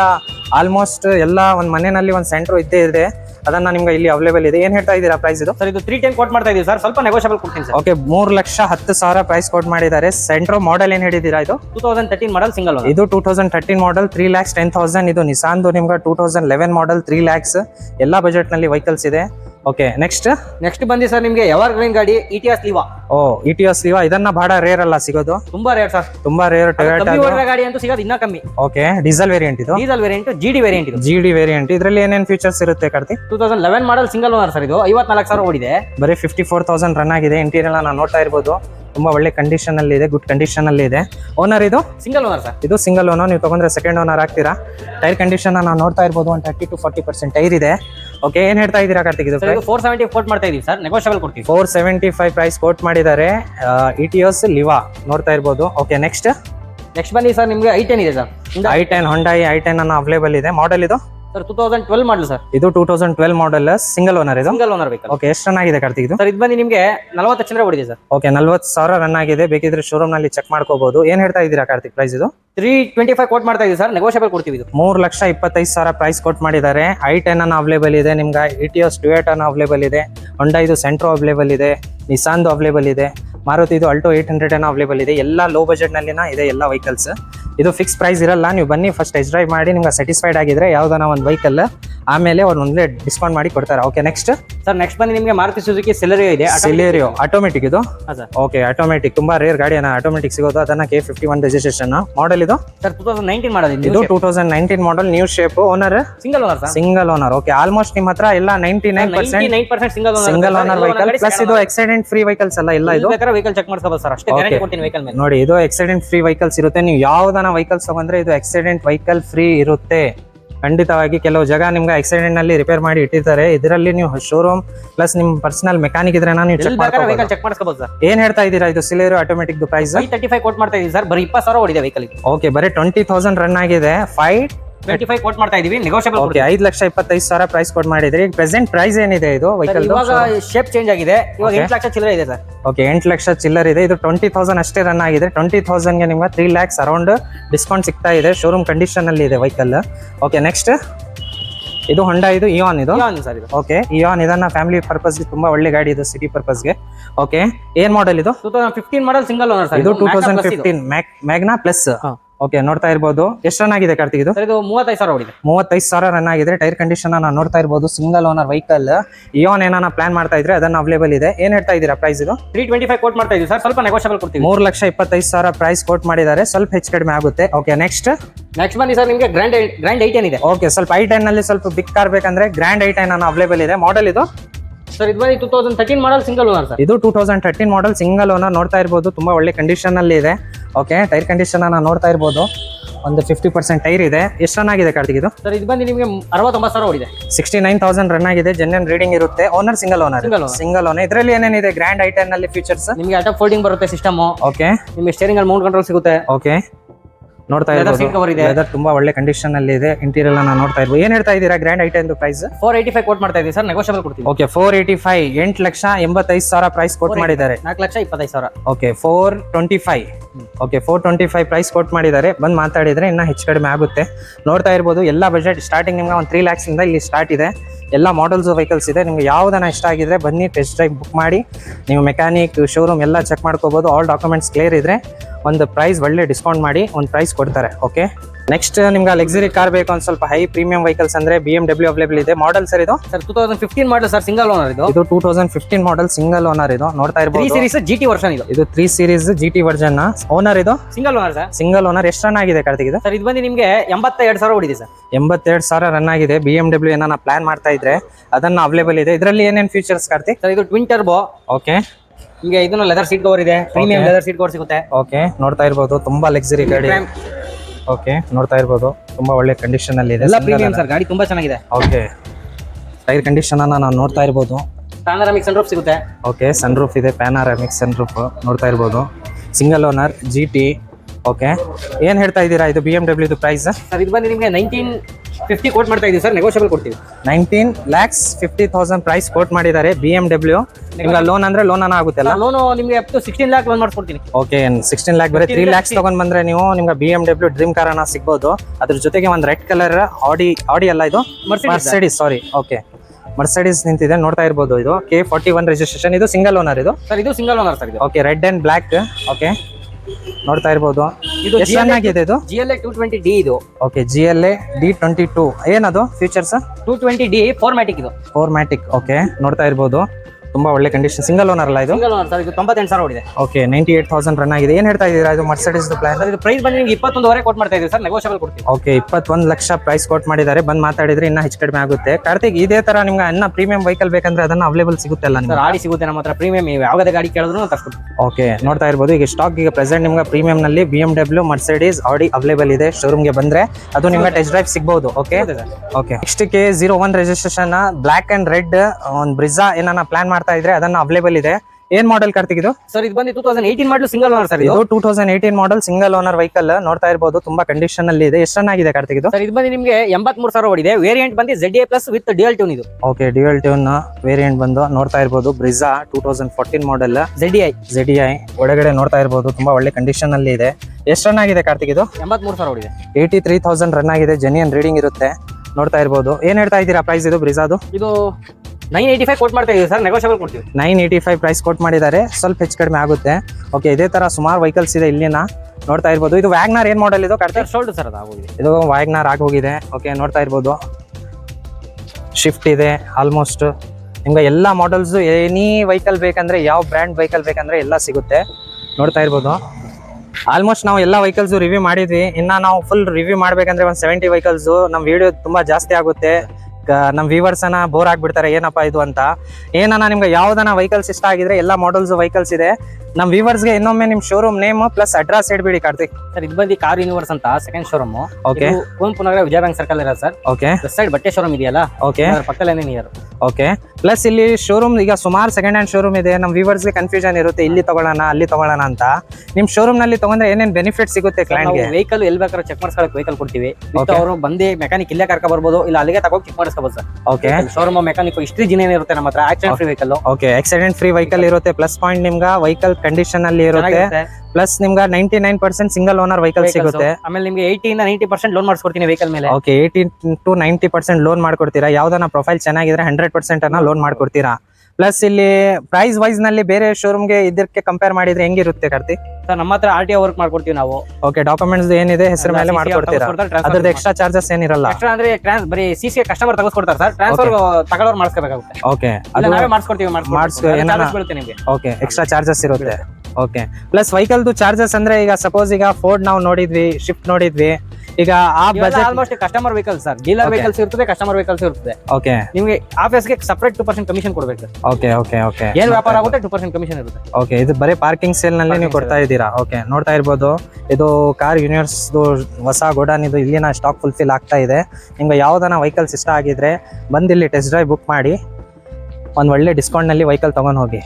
ಆಲ್ಮೋಸ್ಟ್ ಎಲ್ಲ ಒಂದು ಮನೆಯಲ್ಲಿ ಒಂದು ಸ್ಯಾಂಟ್ರೋ ಇದ್ದೇ ಇದೆ. ಅದನ್ನ ನಿಮ್ಗೆ ಇಲ್ಲಿ ಅವೈಲೇಬಲ್ ಇದೆ. ಏನ್ ಹೇಳ್ತಾ ಇದ್ದೀರಾ ಪ್ರೈಸ್ ಇದು? ಸರ್ ಇದು ತ್ರೀ ಟೆನ್ ಕೋಟ್ ಮಾಡ್ತಾ ಇದೀವಿ ಸರ್. ಸ್ವಲ್ಪ ನೆಗೋಷಿಯಬಲ್ ಕೊಡ್ತೀನಿ ಸರ್. ಓಕೆ ಮೂರ್ ಲಕ್ಷ ಹತ್ತು ಸಾವಿರ ಪ್ರೈಸ್ ಕೋಟ್ ಮಾಡಿದ್ದಾರೆ. ಸೆಂಟ್ರೋ ಮಾಡೆಲ್ ಏನ್ ಹೇಳಿದೀರಾ ಇದು? Two thousand thirteen model single ಇದು two thousand thirteen model three lakhs ten thousand ಇದು ನಿಸಾನ್ದು ನಿಮ್ಗೆ two thousand eleven model three lakhs ಎಲ್ಲ ಬಜೆಟ್ನಲ್ಲಿ ವೆಹಿಕಲ್ಸ್ ಇದೆ. ಓಕೆ ನೆಕ್ಸ್ಟ್ ನೆಕ್ಸ್ಟ್ ಬಂದಿ ಸರ್ ನಿಮಗೆ ಎವರ್ ಗ್ರೀನ್ ಗಾಡಿ ಇಟಿಎಸ್ ಲಿವಾ ಓ ಇಟಿಎಸ್ ಲಿವಾ ಇದನ್ನ ಬಹಳ ರೇರ್ ಅಲ್ಲ ಸಿಗೋದು? ತುಂಬಾ ರೇರ್ ಸರ್ ತುಂಬಾ ರೇರ್ ಟೊಯೋಟಾ ಗಾಡಿ ಅಂತೂ ಸಿಗೋದು ಇನ್ನ ಕಮ್ಮಿ. ಓಕೆ ಡೀಸೆಲ್ ವೇರಿಯಂಟ್ ಇದು? Diesel variant G D variant ಇದು. ಜಿ ಡಿ ವೇರಿಯಂಟ್ ಇದರಲ್ಲಿ ಏನೇನ್ ಫೀಚರ್ಸ್ ಇರುತ್ತೆ Karthi? Two thousand eleven model single owner sir ಇದು. ಐವತ್ನಾಲ್ಕು ಸಾವಿರ ಓಡಿದೆ. ಬರೀ ಫಿಫ್ಟಿ ಫೋರ್ ತೌಸಂಡ್ ರನ್ ಆಗಿದೆ ಇಂಟೀರಿಯರ್ ನಾನು ನೋಡ್ತಾ ಇರ್ಬೋದು. ತುಂಬಾ ಒಳ್ಳೆ ಕಂಡೀಷನ್ ಅಲ್ಲಿ ಇದೆ ಗುಡ್ ಕಂಡೀಷನ್ ಅಲ್ಲಿ ಇದೆ. ಓನರ್ ಇದು? ಸಿಂಗಲ್ ಓನರ್ ಸರ್ ಇದು ಸಿಂಗಲ್ ಓನರ್ ನೀವು ತಗೊಂಡ್ರೆ ಸೆಕೆಂಡ್ ಓನರ್ ಆಗ್ತೀರಾ. ಟೈರ್ ಕಂಡೀಷನ್ ನಾವು ನೋಡ್ತಾ ಇರ್ಬೋದು ಒಂದು thirty to forty percent tyre ಇದೆ. ಓಕೆ ಏನ್ ಹೇಳ್ತಾ ಇದ್ದೀರಾ ಕಾರ್ತಿಕ್ ಇದು ಫೋರ್ ಸೆವೆಂಟಿ ಕೋಟ್ ಮಾಡ್ತಾ ಇದೀವಿ ಸರ್ ನೆಗೋಷಿಯಬಲ್ ಕೊಡ್ತೀವಿ. Four seventy five price quote ಮಾಡಿದ್ದಾರೆ ಇಟಿಯೋಸ್ ಲಿವಾ ನೋಡ್ತಾ ಇರ್ಬೋದು. ಓಕೆ ನೆಕ್ಸ್ಟ್ ನೆಕ್ಸ್ಟ್ ಬನ್ನಿ ಸರ್ ನಿಮ್ಗೆ ಐ ಟೆನ್ ಇದೆ sir i ten Hyundai i ten ಅನ್ನ ಅವೈಲೇಬಲ್ ಇದೆ. ಮಾಡೆಲ್ ಇದು? Sir two thousand twelve model sir. ಇದು two thousand twelve model single owner ಇದು? ಸಿಂಗಲ್ ಓನರ್ ಬೇಕು ಓಕೆ ಎಷ್ಟು ಆಗಿದೆ ಕಾರ್ತಿಕ್ ಇದು? ಸರ್ ಇದು ಬಂದು ನಿಮಗೆ ನಲವತ್ತು ಚಿಲ್ಲರೆ ಓಡಿದೆ ಸರ್. ಓಕೆ ನಲ್ವತ್ತು ಸಾವಿರ ರನ್ ಆಗಿದೆ. ಬೇಕಿದ್ರೆ ಶೋರೂಮ್ನಲ್ಲಿ ಚೆಕ್ ಮಾಡ್ಕೋಬಹುದು ಏನ್ ಹೇಳ್ತಾ ಇದ್ದೀರಾ ಕಾರ್ತಿಕ್ ಪ್ರೈಸ್ ಇದು? ತ್ರೀ ಟ್ವೆಂಟಿ ಫೈವ್ ಕೋಟ್ ಮಾಡ್ತಾ ಇದೀವಿ ಸರ್. ನೆಗೋಷಿಯಬಲ್ ಕೊಡ್ತೀವಿ ಇದು. ಮೂರ್ ಲಕ್ಷ ಇಪ್ಪತ್ತೈದು ಸಾವಿರ ಪ್ರೈಸ್ ಕೋಟ್ ಮಾಡಿದ್ದಾರೆ. ಐ ಟೆನ್ ಅನ್ನ ಅವೈಲೇಬಲ್ ಇದೆ ನಿಮ್ಗೆ. ಇ ಟಿ ಎಸ್ ಡ್ಯೂಯೇಟ್ ಅನ್ನ ಅವೈಲೇಬಲ್ ಇದೆ. ಹೊಂಡಾ ಇದು ಸೆಂಟ್ರೋ ಅವೈಲೇಬಲ್ ಇದೆ. ನಿಸಾನ್ದು ಅವೈಲೇಬಲ್ ಇದೆ. ಮಾರುತಿ ಇದು ಅಲ್ಟೋ ಏಟ್ ಹಂಡ್ರೆಡ್ ಅನ್ನ ಅವೈಲೇಬಲ್ ಇದೆ. ಎಲ್ಲ ಲೋ ಬಜೆಟ್ ನಲ್ಲಿನ ಇದೆ ಎಲ್ಲ ವೆಹಿಕಲ್ಸ್ ಇದು ಫಿಕ್ಸ್ ಪ್ರೈಸ್ ಇರಲ್ಲ. ನೀವು ಬನ್ನಿ ಫಸ್ಟ್ ಟೆಸ್ಟ್ ಡ್ರೈವ್ ಮಾಡಿ ನಿಮ್ಗೆ ಸ್ಯಾಟಿಸ್ಫೈಡ್ ಆಗಿದ್ರೆ ಯಾವ್ದಾನ ಒಂದು ವೆಹಿಕಲ್ ಆಮೇಲೆ ಅವ್ರು ಒಂದೇ ಡಿಸ್ಕೌಂಟ್ ಮಾಡಿ ಕೊಡ್ತಾರೆ. ಓಕೆ ನೆಕ್ಸ್ಟ್ ಸರ್ ನೆಕ್ಸ್ಟ್ ಬಂದು ನಿಮಗೆ ಮಾರುತಿ ಸುಜುಕಿ ಸೆಲೆರಿಯೋ ಇದೆ. ಸೆಲೇರಿಯೋ ಆಟೋಮೆಟಿಕ್ ಇದು. ಓಕೆ ಆಟೋಮೆಟಿಕ್ ತುಂಬಾ ರೇರ್ ಗಾಡಿ ಆಟೋಮೆಟಿಕ್ ಸಿಗೋದು. ಅದನ್ನ K fifty one registration model ಇದು sir two thousand nineteen model ಇದು two thousand nineteen model new shape owner single owner single owner okay almost ನಿಮ್ಮ ಹತ್ರ ಎಲ್ಲ ninety nine percent single owner single owner vehicle plus ಇದು accident free vehicles ಎಲ್ಲ ಇಲ್ಲ ಇದು? Vehicle check ಮಾಡ್ಕೋಬೋದು sir ಅಷ್ಟೇ ನೋಡಿ ಇದು ಎಕ್ಸಿಡೆಂಟ್ ಫ್ರೀ ವೆಹಿಕಲ್ಸ್ ಇರುತ್ತೆ. ನೀವು ಯಾವ್ದನ ವೆಹಿಕಲ್ಸ್ ತಗೊಂಡ್ರೆ ಇದು ಆಕ್ಸಿಡೆಂಟ್ ವೆಹಿಕಲ್ ಫ್ರೀ ಇರುತ್ತೆ. ಖಂಡಿತವಾಗಿ ಕೆಲವು ಜಾಗ ನಿಮ್ಗೆ ಆಕ್ಸಿಡೆಂಟ್ನಲ್ಲಿ ರಿಪೇರ್ ಮಾಡಿ ಇಟ್ಟಿರ್ತಾರೆ. ಇದರಲ್ಲಿ ನೀವು ಶೋರೂಮ್ ಪ್ಲಸ್ ನಿಮ್ ಪರ್ಸನಲ್ ಮೆಕ್ಯಾನಿಕ್ ಇದ್ರೆ ನೀವು ಚೆಕ್ ವೆಹಿಕಲ್ ಚೆಕ್ ಸರ್ ಏನ್ ಹೇಳ್ತಾ ಇದ್ದೀರಾ ಇದು Celerio automatic price thirty five quote ಮಾಡ್ತಾ ಇದೀವಿ ಸರ್ ಬರೀ ಇಪ್ಪತ್ತು ಸಾವಿರ ಓಡಿದೆ ವೆಹಿಕಲ್ ಓಕೆ ಬರೀ ಟ್ವೆಂಟಿ ತೌಸಂಡ್ ರನ್ ಆಗಿದೆ. ಫೈವ್ ಟ್ವೆಂಟಿ ಫೈವ್ ಕೋಟ್ ಮಾಡ್ತಾ ಇದೀವಿ ನೆಗೋಷಿಯಬಲ್ ಓಕೆ ಐದು ಲಕ್ಷ ಇಪ್ಪತ್ತೈದು ಸಾವಿರ ಪ್ರೈಸ್ ಕೋಟ್ ಮಾಡಿದ್ರಿ. ಪ್ರೆಸೆಂಟ್ ಪ್ರೈಸ್ ಏನಿದೆ ಇದು? ವೆಹಿಕಲ್ ಇವಾಗ ಶೇಪ್ ಚೇಂಜ್ ಆಗಿದೆ. ಇವಾಗ ಎಂಟು ಲಕ್ಷ ಚಿಲ್ಲರ್ ಇದೆ ಸರ್ ಓಕೆ ಎಂಟು ಲಕ್ಷ ಚಿಲ್ಲರ್ ಇದೆ. ಇದು ಟ್ವೆಂಟಿ ತೌಸಂಡ್ ಅಷ್ಟೇ ರನ್ ಆಗಿದೆ. ಟ್ವೆಂಟಿ ತೌಸಂಡ್ಗೆ ನಿಮ್ಗೆ ತ್ರೀ ಲ್ಯಾಕ್ಸ್ ಅರೌಂಡ್ ಡಿಸ್ಕೌಂಟ್ ಸಿಗ್ತಾ ಇದೆ. ಶೋರೂಮ್ ಕಂಡೀಷನ್ ಅಲ್ಲಿ ಇದೆ ವೆಹಿಕಲ್ ಓಕೆ ನೆಕ್ಸ್ಟ್ ಇದು ಹೊಂಡ ಇದು ಇಯಾನ್ ಇದು? ಸರ್ ಇದು. ಓಕೆ ಇಯಾನ್ ಇದನ್ನ ಫ್ಯಾಮಿಲಿ ಪರ್ಪಸ್ಗೆ ತುಂಬಾ ಒಳ್ಳೆ ಗಾಡಿ ಇದು ಸಿಟಿ ಪರ್ಪಸ್ಗೆ ಓಕೆ ಏನ್ ಮಾಡೆಲ್ ಇದು? Two thousand fifteen model single owner sir ಇದು two thousand fifteen Magna plus. Okay ನೋಡ್ತಾ ಇರ್ಬೋದು. ಎಷ್ಟು ರನ್ ಆಗಿದೆ ಕಾರ್ತಿಕ್ ಇದು? ಇದು ಮೂವತ್ತೈದು ಸಾವಿರ ಓಡಿದೆ. ಮೂವತ್ತೈದು ಸಾವಿರ ರನ್ ಆಗಿದೆ. ಟೈರ್ ಕಂಡೀಷನ್ ನಾನು ನೋಡ್ತಾ ಇರ್ಬೋದು. ಸಿಂಗಲ್ ಓನರ್ ವೆಹಿಕಲ್ ಇಯಾನ್ ಏನಾನ ಪ್ಲಾನ್ ಮಾಡ್ತಾ ಇದ್ರೆ ಅದನ್ನ ಅವೈಲೇಬಲ್ ಇದೆ. ಏನ್ ಹೇಳ್ತಾ ಇದ್ದೀರಾ ಪ್ರೈಸ್ ಇದು? ತ್ರೀ ಟ್ವೆಂಟಿ ಫೈವ್ ಕೋಟ್ ಮಾಡ್ತಾ ಇದ್ದೀವಿ ಸರ್. ಸ್ವಲ್ಪ ನೆಗೋಷಿಯಬಲ್ ಕೊಡ್ತೀವಿ. ಮೂರು ಲಕ್ಷ ಇಪ್ಪತ್ತೈದು ಸಾವಿರ ಪ್ರೈಸ್ ಕೋಟ್ ಮಾಡಿದ್ದಾರೆ. ಸ್ವಲ್ಪ ಹೆಚ್ಚು ಕಡಿಮೆ ಆಗುತ್ತೆ. ಓಕೆ ನೆಕ್ಸ್ಟ್ ನೆಕ್ಸ್ಟ್ ಬನ್ನಿ ಸರ್ ನಿಮಗೆ ಗ್ರ್ಯಾಂಡ್ ಗ್ರ್ಯಾಂಡ್ ಐಟ್ ಇದೆ ಓಕೆ ಸ್ವಲ್ಪ ಐ ಟೆನ್ ಅಲ್ಲಿ ಸ್ವಲ್ಪ ಬಿಕ್ ಕಾರ್ ಬೇಕಂದ್ರೆ ಗ್ರ್ಯಾಂಡ್ ಐ ಟೆನ್ ಅವೈಲೇಬಲ್ ಇದೆ. ಮಾಡೆಲ್ ಇದು? ಸರ್ ಇದು ಬಂದು two thousand thirteen model single owner sir. ಇದು two thousand thirteen model single owner ನೋಡ್ತಾ ಇರ್ಬೋದು. ತುಂಬಾ ಒಳ್ಳೆ ಕಂಡೀಷನ್ ಅಲ್ಲಿ ಇದೆ. ಓಕೆ ಟೈರ್ ಕಂಡೀಷನ್ ನಾನು ನೋಡ್ತಾ ಇರ್ಬೋದು. ಒಂದು ಫಿಫ್ಟಿ ಪರ್ಸೆಂಟ್ ಟೈರ್ ಇದೆ. ಎಷ್ಟು ರನ್ ಆಗಿದೆ ಕಾರ್ತಿಕ್ ಇದು? ಸರ್ ಇದು ಬಂದು ನಿಮಗೆ ಅರವತ್ತೊಂಬತ್ತು ಸಾವಿರ ಓಡಿದೆ. ಸಿಕ್ಸ್ಟಿ ನೈನ್ ತೌಸಂಡ್ ರನ್ ಆಗಿದೆ. ಜೆನ್ಯನ್ ರೀಡಿಂಗ್ ಇರುತ್ತೆ. Owner single owner single owner ಇದರಲ್ಲಿ ಏನೇನಿದೆ? ಗ್ರ್ಯಾಂಡ್ ಐ ಟೆನ್ ಅಲ್ಲಿ ಫೀಚರ್ಸ್ ನಿಮಗೆ ಆಟೋ ಫೋಲ್ಡಿಂಗ್ ಬರುತ್ತೆ ಸಿಸ್ಟಮ್ ಓಕೆ ನಿಮಗೆ ಸ್ಟೇರಿಂಗ್ ಅಲ್ಲಿ ಮೌಂಟ್ ಕಂಟ್ರೋಲ್ ಸಿಗುತ್ತೆ. ಓಕೆ ನೋಡ್ತಾ ಇರೋದು ಇರ್ಬೋದು. seat ಇದೆ. ಲೆದರ್ ತುಂಬಾ ಒಳ್ಳೆ ಕಂಡೀಷನ್ ಅಲ್ಲಿ ಇದೆ. ಇಂಟೀರಿಯರ್ ನಾನು ನೋಡ್ತಾ ಇರ್ಬೋದು. ಏನ್ ಹೇಳ್ತಾ ಇದ್ದೀರಾ? Grand i ten price four eighty five quote ಮಾಡ್ತಾ ಇದೀವಿ ಸರ್. ನೆಗೋಷಿಯಬಲ್ ಕೊಡ್ತೀವಿ. ಓಕೆ ಫೋರ್ ಏಯ್ಟಿ ಫೈವ್ ಎಂಟು ಲಕ್ಷ ಎಂಬತ್ತೈದು ಸಾವಿರ ಪ್ರೈಸ್ ಕೋಟ್ ಮಾಡಿದ್ದಾರೆ. ನಾಲ್ಕು ಲಕ್ಷ ಇಪ್ಪತ್ತೈದು ಸಾವಿರ. Okay four twenty five okay four twenty five price quote ಮಾಡಿದ್ದಾರೆ. ಬಂದು ಮಾತಾಡಿದ್ರೆ ಇನ್ನೂ ಹೆಚ್ಚು ಕಡಿಮೆ ಆಗುತ್ತೆ. ನೋಡ್ತಾ ಇರ್ಬೋದು ಎಲ್ಲ ಬಜೆಟ್ ಸ್ಟಾರ್ಟಿಂಗ್ ನಿಮ್ಗೆ ಒಂದು ತ್ರೀ ಲ್ಯಾಕ್ಸಿಂದ ಇಲ್ಲಿ ಸ್ಟಾರ್ಟ್ ಇದೆ. ಎಲ್ಲ ಮಾಡಲ್ಸ್ ವೆಹಿಕಲ್ಸ್ ಇದೆ. ನಿಮ್ಗೆ ಯಾವುದನ್ನ ಇಷ್ಟ ಆಗಿದ್ರೆ ಬನ್ನಿ ಟೆಸ್ಟ್ ಡ್ರೈವ್ ಬುಕ್ ಮಾಡಿ. ನೀವು ಮೆಕ್ಯಾನಿಕ್ ಶೋರೂಮ್ ಎಲ್ಲ ಚೆಕ್ ಮಾಡ್ಕೋಬೋದು. ಆಲ್ ಡಾಕ್ಯುಮೆಂಟ್ಸ್ ಕ್ಲಿಯರ್ ಇದ್ರೆ. ಒಂದು ಪ್ರೈಸ್ ಒಳ್ಳೆ ಡಿಸ್ಕೌಂಟ್ ಮಾಡಿ ಒಂದು ಪ್ರೈಸ್ ಕೊಡ್ತಾರೆ ಓಕೆ ನೆಕ್ಸ್ಟ್ ನಿಮ್ಗೆ ಲಕ್ಸುರಿ ಕಾರ್ ಬೇಕು ಒಂದು ಸ್ವಲ್ಪ ಹೈ ಪ್ರೀಮಿಯಂ ವೆಹಿಕಲ್ಸ್ ಅಂದ್ರೆ ಬಿ ಎಂ ಡಬ್ಲ್ಯೂ ಅವೈಲೇಬಲ್ ಇದೆ. ಮಾಡೆಲ್ ಸರ್ ಇದು? Sir two thousand fifteen model sir single owner ಇದು? ಇದು two thousand fifteen model single owner ಇದು. ನೋಡ್ತಾ ತ್ರೀ ಇರ್ಬೋದು ಸೀರೀಸ್ ಜಿ ಟಿ ವರ್ಷನ್ ಇದು? ಇದು three series G T version owner ಇದು? Single owner sir single owner ಎಷ್ಟು ರನ್ ಆಗಿದೆ ಕಾರ್ತಿಕ್ ಇದು? ಸರ್ ಇದು ಬಂದು ನಿಮಗೆ ಎಂಬತ್ತೆರಡು ಸಾವಿರ ಹೊಡಿದೆ ಸರ್ ಎಂಬತ್ತೆರಡು ಸಾವಿರ ರನ್ ಆಗಿದೆ. ಬಿ ಎಂ ಡಬ್ಲ್ಯೂ ಏನಾನ ಪ್ಲಾನ್ ಮಾಡ್ತಾ ಇದ್ರೆ ಅದನ್ನ ಅವೈಲೇಬಲ್ ಇದೆ. ಇದರಲ್ಲಿ ಏನೇನು ಫೀಚರ್ಸ್ ಕಾರ್ತಿಕ್? ಸರ್ ಇದು ಟ್ವಿನ್ ಬೋ ಓಕೆ ನಿಮಗೆ ಇದನ್ನು ಲೆದರ್ ಸೀಟ್ ಕವರ್ ಇದೆ. ಪ್ರೀಮಿಯಂ ಲೆದರ್ ಸೀಟ್ ಕವರ್ ಸಿಗುತ್ತೆ. ಓಕೆ ನೋಡ್ತಾ ಇರ್ಬೋದು. ತುಂಬಾ ಲಕ್ಸುರಿ ಗಾಡಿ. ಓಕೆ ನೋಡ್ತಾ ಇರ್ಬೋದು. ತುಂಬಾ ಒಳ್ಳೆ ಕಂಡೀಷನ್ ಅಲ್ಲಿ ಇದೆ. ಎಲ್ಲ ಪ್ರೀಮಿಯಂ ಸರ್ ಗಾಡಿ ತುಂಬಾ ಚೆನ್ನಾಗಿದೆ. ಓಕೆ ಟೈರ್ ಕಂಡೀಷನ್ ಅನ್ನ ನಾನು ನೋಡ್ತಾ ಇರ್ಬೋದು. ಸನ್ ರೂಫ್ ಸಿಗುತ್ತೆ. ಓಕೆ ಸನ್ ರೂಫ್ ಇದೆ ಪ್ಯಾನಾರಾಮಿಕ್ ಸನ್ ರೂಫ್ ನೋಡ್ತಾ ಇರ್ಬೋದು. Single owner G T okay ಏನು ಹೇಳ್ತಾ ಇದ್ದೀರಾ? ಇದು ಬಿ ಎಂ ಡಬ್ಲ್ಯೂದು ಪ್ರೈಸ್ ಸರ್ ಇದು ಬಂದು ನಿಮಗೆ ನೈನ್ಟೀನ್ ಫಿಫ್ಟಿ ಕೋಟ್ ಮಾಡ್ತಾ ಇದ್ದೀವಿ ಸರ್ ನೆಗೋಷಿಯಬಲ್ ಕೊಡ್ತೀವಿ. Nineteen lakhs fifty thousand price quote ಮಾಡಿದ್ದಾರೆ ಬಿ ಎಂ ಡಬ್ಲ್ಯೂ ನಿಮ್ಗೆ ಲೋನ್ ಅಂದ್ರೆ ಲೋನ್ ಅನ್ನ ಆಗುತ್ತಲ್ಲ ಲೋನು ನಿಮಗೆ up to sixteen lakh loan ಮಾಡ್ಕೊಡ್ತೀನಿ. ಓಕೆ ಸಿಕ್ಸ್ಟೀನ್ ಲ್ಯಾಕ್ ಬರೀ ತ್ರೀ ಲ್ಯಾಕ್ಸ್ ತಗೊಂಡ್ ಬಂದ್ರೆ ನೀವು ನಿಮ್ಗೆ B M W dream car ಅನ್ನ ಸಿಗ್ಬೋದು. ಅದ್ರ ಜೊತೆಗೆ ಒಂದು ರೆಡ್ ಕಲರ್ ಆಡಿ ಆಡಿ ಅಲ್ಲ ಇದು? ಮರ್ಸಿಡೀಸ್ ಸಾರಿ ಓಕೆ ಮರ್ಸಡೀಸ್ ನಿಂತಿದೆ ನೋಡ್ತಾ ಇರ್ಬೋದು ಇದು. ಕೆ ಫಾರ್ಟಿ ಒನ್ ರಿಜಿಸ್ಟ್ರೇಷನ್ ಇದು ಸಿಂಗಲ್ ಓನರ್ ಇದು? ಸರ್ ಇದು ಸಿಂಗಲ್ ಓನರ್ ಸರ್ ಇದು. Okay red and black okay ನೋಡ್ತಾ ಇರ್ಬೋದು. ಇದು ಎಷ್ಟು ರನ್ ಆಗಿದೆ ಇದು? G L A two twenty D ಇದು. Okay G L A D twenty two ಏನದು futures two twenty D four matic ಇದು. ಫೋರ್ ಮ್ಯಾಟಿಕ್ ಓಕೆ ನೋಡ್ತಾ ಇರ್ಬೋದು. ತುಂಬಾ ಒಳ್ಳೆ ಕಂಡೀಷನ್ ಸಿಂಗಲ್ ಓನರ್ ಅಲ್ಲ ಇದು? ಸಿಂಗಲ್ ಓನರ್ ಸರ್ ಇದು ತೊಂಬತ್ತೆಂಟು ಸಾವಿರ ಓಡಿದೆ. Okay ninety eight thousand run ಆಗಿದೆ. ಏನು ಹೇಳ್ತಾ ಇದ್ದೀರಾ? ಇದು ಮರ್ಸಿಡಿಸ್ ಪ್ಲಾನ್ ಸರ್ ಇದು ಪ್ರೈಸ್ ಬಂದು ನಿಮ್ಗೆ ಇಪ್ಪತ್ತೊಂದುವರೆ ಕೊಟ್ ಮಾಡ್ತಾ ಇದೀವಿ ಸರ್ ನೆಗೋಷಿಯಬಲ್ ಕೊಡ್ತೀವಿ. ಓಕೆ ಇಪ್ಪತ್ತೊಂದು ಲಕ್ಷ ಪ್ರೈಸ್ ಕೊಟ್ ಮಾಡಿದ್ದಾರೆ. ಬಂದ್ ಮಾತಾಡಿದ್ರೆ ಇನ್ನ ಹೆಚ್ಚು ಕಡಿಮೆ ಆಗುತ್ತೆ. ಕಾರ್ತಿಕ್ ಇದೇ ತರ ನಿಮ್ಗೆ ಅನ್ನ ಪ್ರೀಮಿಯಂ ವೆಹಿಕಲ್ ಬೇಕಂದ್ರೆ ಅದನ್ನ ಅವೈಲೇಬಲ್ ಸಿಗುತ್ತಲ್ಲ ನಿಮ್ಗೆ? ಸರ್ ಆಡಿ ಸಿಗುತ್ತೆ. ನಮ್ಮ ಹತ್ರ ಪ್ರೀಮಿಯಂ ಯಾವುದೇ ಗಾಡಿ ಕೇಳಿದ್ರು ತರ್ಸ್ಕೊಡ್ತೀವಿ. ಓಕೆ ನೋಡ್ತಾ ಇರ್ಬೋದು. ಈಗ ಸ್ಟಾಕ್ ಈಗ ಪ್ರೆಸೆಂಟ್ ನಿಮ್ಗೆ ಪ್ರೀಮಿಯಂ ನಲ್ಲಿ B M W Mercedes Audi available ಇದೆ. ಶೋರೂಮ್ಗೆ ಬಂದ್ರೆ ಅದು ನಿಮ್ಗೆ ಟೆಸ್ಟ್ ಡ್ರೈವ್ ಸಿಗಬಹುದು okay okay next K zero one registration black and red ಒಂದು ಬ್ರಿಜಾ ಏನಾನ ಪ್ಲಾನ್ ಮಾಡ್ತಾ ಇದ್ರೆ ಅದನ್ನ ಅವೈಲೇಬಲ್ ಇದೆ. ಏನ್ ಮಾಡೆಲ್ ಕಾರ್ತಿಕ್ ಇದು? ಸರ್ ಇದು ಬಂದು two thousand eighteen model single owner sir ಇದು. Two thousand eighteen model single owner vehicle ನೋಡ್ತಾ ಇರಬಹುದು ತುಂಬಾ ಕಂಡೀಷನ್ ಅಲ್ಲಿ ಇದೆ. ಎಷ್ಟು ಚೆನ್ನಾಗಿದೆ ಕಾರ್ತಿಕ್ ಇದು? ಸರ್ ಇದು ಬಂದು ನಿಮಗೆ ಎಂಬತ್ಮೂರು ಸಾವಿರ ಓಡಿದೆ. ವೇರಿಯಂಟ್ ಬಂದು Z A plus with dual tone ಇದು. ಓಕೆ ಡಿಯಲ್ ಟ್ಯೂನ್ ವೇರಿಯಂಟ್ ಬಂದು ನೋಡ್ತಾ ಇರಬಹುದು Brezza two thousand fourteen model Z I Z D I ಒಳಗಡೆ ನೋಡ್ತಾ ಇರಬಹುದು ತುಂಬಾ ಒಳ್ಳೆ ಕಂಡೀಷನ್ ಅಲ್ಲಿ ಇದೆ. ಎಷ್ಟು ರನ್ ಆಗಿದೆ ಕಾರ್ತಿಕ್ ಇದು? ಎಂಬತ್ಮೂರು ಸಾವಿರ ಓಡಿದೆ. ಏಯ್ಟಿ ತ್ರೀ ತೌಸಂಡ್ ರನ್ ಆಗಿದೆ. ಜೆನ್ಯನ್ ರೀಡಿಂಗ್ ಇರುತ್ತೆ. ನೋಡ್ತಾ ಇರಬಹುದು ಏನ್ ಹೇಳ್ತಾ ಇದೀರಾ ಪ್ರೈಸ್ ಇದು ಬ್ರಿಜಾದು ಇದು ನೈನ್ ಏಯ್ಟಿ ಫೈವ್ ಕೋಟ್ ಮಾಡ್ತಾ ಇದೀವಿ ಸರ್ ನೆಗೋಷಿಯಬಲ್ ಕೊಡ್ತೀವಿ. Nine eighty five price quote ಮಾಡಿದ್ದಾರೆ ಸ್ವಲ್ಪ ಹೆಚ್ಚು ಕಡಿಮೆ ಆಗುತ್ತೆ. ಓಕೆ ಇದೇ ತರ ಸುಮಾರು ವೆಹಿಕಲ್ಸ್ ಇದೆ ಇಲ್ಲಿನ. ನೋಡ್ತಾ ಇರ್ಬೋದು. ಇದು ವ್ಯಾಗ್ನಾರ್ ಏನ್ ಮಾಡೆಲ್ ಇದು ಕಡಿಮೆ ಶೋಲ್ಡ್ ಸರ್ ಅದು ಆಗೋಗಿದೆ. ಇದು ವ್ಯಾಗ್ನಾರ್ ಆಗೋಗಿದೆ. ಓಕೆ ನೋಡ್ತಾ ಇರ್ಬೋದು. ಶಿಫ್ಟ್ ಇದೆ ಆಲ್ಮೋಸ್ಟ್ ನಿಮ್ಗೆ ಎಲ್ಲ ಮಾಡೆಲ್ಸ್ ಎನಿ ವೆಹಿಕಲ್ ಬೇಕಂದ್ರೆ ಯಾವ ಬ್ರ್ಯಾಂಡ್ ವೆಹಿಕಲ್ ಬೇಕಂದ್ರೆ ಎಲ್ಲ ಸಿಗುತ್ತೆ. ನೋಡ್ತಾ ಇರ್ಬೋದು. ಆಲ್ಮೋಸ್ಟ್ ನಾವು ಎಲ್ಲ ವೆಹಿಕಲ್ಸ್ ರಿವ್ಯೂ ಮಾಡಿದ್ವಿ. ಇನ್ನ ನಾವು ಫುಲ್ ರಿವ್ಯೂ ಮಾಡ್ಬೇಕಂದ್ರೆ ಒಂದು ಸೆವೆಂಟಿ ವೆಹಿಕಲ್ಸ್ ನಮ್ಮ ವಿಡಿಯೋ ತುಂಬಾ ಜಾಸ್ತಿ ಆಗುತ್ತೆ. ನಮ್ಮ ವೀವರ್ಸ್ ಅನ್ನ ಬೋರ್ ಆಗ್ಬಿಡ್ತಾರೆ ಏನಪ್ಪಾ ಇದು ಅಂತ. ಏನನ್ನ ನಿಮ್ಗೆ ಯಾವ್ದನ ವೆಹಿಕಲ್ಸ್ ಇಷ್ಟ ಆಗಿದ್ರೆ ಎಲ್ಲ ಮಾಡಲ್ಸ್ ವೆಹಿಕಲ್ಸ್ ಇದೆ. ನಮ್ಮ ಗೆ ಇನ್ನೊಮ್ಮೆ ನಿಮ್ ಶೋರೂಮ್ ನೇಮ್ ಪ್ಲಸ್ ಅಡ್ರೆಸ್ ಹೇಳ್ಬಿಡಿ ಕಾರ್ತಿಕ್. ಸರ್ ಇದು ಬಂದು ಕಾರ್ ಯೂನಿವರ್ಸ್ ಅಂತ second showroom okay Kuvempu Nagar Vijaya bank circle ಇರೋದು ಸರ್. ಓಕೆ ಸೈಡ್ ಬಟ್ಟೆ ಶೋರೂಮ್ ಇದೆಯಲ್ಲ? ಓಕೆ ಪಕ್ಕದಲ್ಲೇ ನಿಯರ್ ಓಕೆ ಪ್ಲಸ್ ಇಲ್ಲಿ ಶೋರೂಮ್ ಈಗ ಸುಮಾರು ಸೆಕೆಂಡ್ ಹ್ಯಾಂಡ್ ಶೋರೂಮ್ ಇದೆ. ನಮ್ಮ ಗೆ ಕನ್ಫ್ಯೂಷನ್ ಇರುತ್ತೆ ಇಲ್ಲಿ ತಗೊಳ್ಳೋಣ ಅಲ್ಲಿ ತಗೊಳ್ಳೋಣ ಅಂತ. ನಿಮ್ ಶೋರೂಮ್ನಲ್ಲಿ ತಗೊಂಡ್ರೆ ಏನೇನ್ ಬೆನಿಫಿಟ್ ಸಿಗುತ್ತೆ ಕ್ಲೈಂಟ್ಗೆ ವೆಹಿಕಲ್ ಎಲ್ಲಿ ಬೇಕಾದ್ರೆ ಚೆಕ್ ಮಾಡಿಸ್ಕೊಳಕ್ ವೆಹಿಕಲ್ ಕೊಡ್ತೀವಿ. ಅವರು ಬಂದು ಮೆಕ್ಯಾನಿಕ್ ಇಲ್ಲೇ ಕರ್ಕೊ ಬರ್ಬೋದು ಇಲ್ಲ ಅಲ್ಲಿಗೆ ತಗೊಂಡು check sir okay showroom mechanic history ಜಿನ್ ಏನಿರುತ್ತೆ ನಮ್ಮ ಹತ್ರ? Accident free vehicle okay accident free vehicle ಇರುತ್ತೆ. ಪ್ಲಸ್ ಪಾಯಿಂಟ್ ನಿಮ್ಗೆ ವೆಹಿಕಲ್ ಕಂಡೀಷನ್ ಅಲ್ಲಿ ಇರುತ್ತೆ. ಪ್ಲಸ್ ನಿಮ್ಗೆ ninety nine percent single owner vehicle ಸಿಗುತ್ತೆ. ಆಮೇಲೆ ನಿಮ್ಗೆ ಏಯ್ಟಿ ಇಂದ ನೈಂಟಿ ಪರ್ಸೆಂಟ್ ಲೋನ್ ಮಾಡಿಸ್ಕೊಡ್ತೀನಿ ವೆಹಿಕಲ್ ಮೇಲೆ. Okay eighty to ninety percent loan ಮಾಡ್ಕೊಡ್ತೀರಾ? ಯಾವ್ದನ್ನ ಪ್ರೊಫೈಲ್ ಚೆನ್ನಾಗಿದ್ರೆ ಹಂಡ್ರೆಡ್ ಪರ್ಸೆಂಟ್ ಅನ್ನ ಲೋನ್ ಮಾಡ್ಕೊಡ್ತೀರಾ? ಪ್ಲಸ್ ಇಲ್ಲಿ ಪ್ರೈಸ್ ವೈಸ್ನಲ್ಲಿ ಬೇರೆ ಶೋರೂಮ್ಗೆ ಇದಕ್ಕೆ ಕಂಪೇರ್ ಮಾಡಿದ್ರೆ ಹೆಂಗಿರುತ್ತೆ ಕಾರ್ತಿಕ್? ಸರ್ ನಮ್ಮ ಹತ್ರ ಆರ್ ಟಿ ವರ್ಕ್ ಮಾಡ್ಕೊಡ್ತೀವಿ ನಾವು. ಓಕೆ ಡಾಕ್ಯುಮೆಂಟ್ಸ್ ಏನಿದೆ ಹೆಸರು ಮೇಲೆ ಮಾಡ್ಕೊಡ್ತೀರಾ? ಅದ್ರದ್ದು ಎಕ್ಸ್ಟ್ರಾ ಚಾರ್ಜಸ್ ಏನಿರಲ್ಲ. ಎಕ್ಸ್ಟ್ರಾ ಅಂದ್ರೆ ಟ್ರಾನ್ಸ್ ಬರೀ ಸಿ ಸಿ ಕಸ್ಟಮರ್ ತಗೋಸ್ಕೊಡ್ತಾರೆ ಸರ್. ಟ್ರಾನ್ಸ್ಫರ್ ತಗೊಳ್ಳೋರು ಮಾಡಿಸ್ಕೋಬೇಕಾಗುತ್ತೆ. ಓಕೆ ಅದು ನಾವೇ ಮಾಡಿಸ್ಕೊಡ್ತೀವಿ ನಿಮಗೆ. ಓಕೆ ಎಕ್ಸ್ಟ್ರಾ ಚಾರ್ಜಸ್ ಇರುತ್ತೆ. ಓಕೆ ಪ್ಲಸ್ ವೆಹಿಕಲ್ದು ಚಾರ್ಜಸ್ ಅಂದ್ರೆ ಈಗ ಸಪೋಸ್ ಈಗ ಫೋರ್ಡ್ ನಾವು ನೋಡಿದ್ವಿ ಶಿಫ್ಟ್ ನೋಡಿದ್ವಿ. ಈಗ ಆ budget almost customer vehicle sir dealer. Vehicles ಇರ್ತದೆ ಕಸ್ಟಮರ್ ವೆಹಿಕಲ್ಸ್ ಇರ್ತದೆ. ಓಕೆ ನಿಮಗೆ ಆಫೀಸ್ಗೆ ಸಪರೇಟ್ ಟೂ ಪರ್ಸೆಂಟ್ ಕಮಿಷನ್ ಕೊಡ್ಬೇಕು ಸರ್ ಓಕೆ ಓಕೆ ಓಕೆ ಏನ್ ವ್ಯಾಪಾರ ಆಗುತ್ತೆ ಟೂ ಪರ್ಸೆಂಟ್ ಕಮಿಷನ್ ಇರುತ್ತೆ. ಓಕೆ ಇದು ಬರೀ ಪಾರ್ಕಿಂಗ್ ಸೇಲ್ನಲ್ಲಿ ನೀವು ಕೊಡ್ತಾ ಇದ್ದೀರಾ? ಓಕೆ ನೋಡ್ತಾ ಇರ್ಬೋದು. ಇದು ಕಾರ್ ಯೂನಿವರ್ಸ್ ಹೊಸ ಗೋಡನ್ ಇದು ಇಲ್ಲಿನ ಸ್ಟಾಕ್ ಫುಲ್ಫಿಲ್ ಆಗ್ತಾ ಇದೆ. ನಿಮ್ಗೆ ಯಾವ್ದಾನ ವೆಹಿಕಲ್ಸ್ ಇಷ್ಟ ಆಗಿದ್ರೆ ಬಂದಿಲ್ಲಿ ಇಲ್ಲಿ ಟೆಸ್ಟ್ ಡ್ರೈವ್ ಬುಕ್ ಮಾಡಿ. ಒಂದು ಒಳ್ಳೆ ಡಿಸ್ಕೌಂಟ್ನಲ್ಲಿ ವೆಹಿಕಲ್ ತಗೊಂಡ್ ಹೋಗಿ.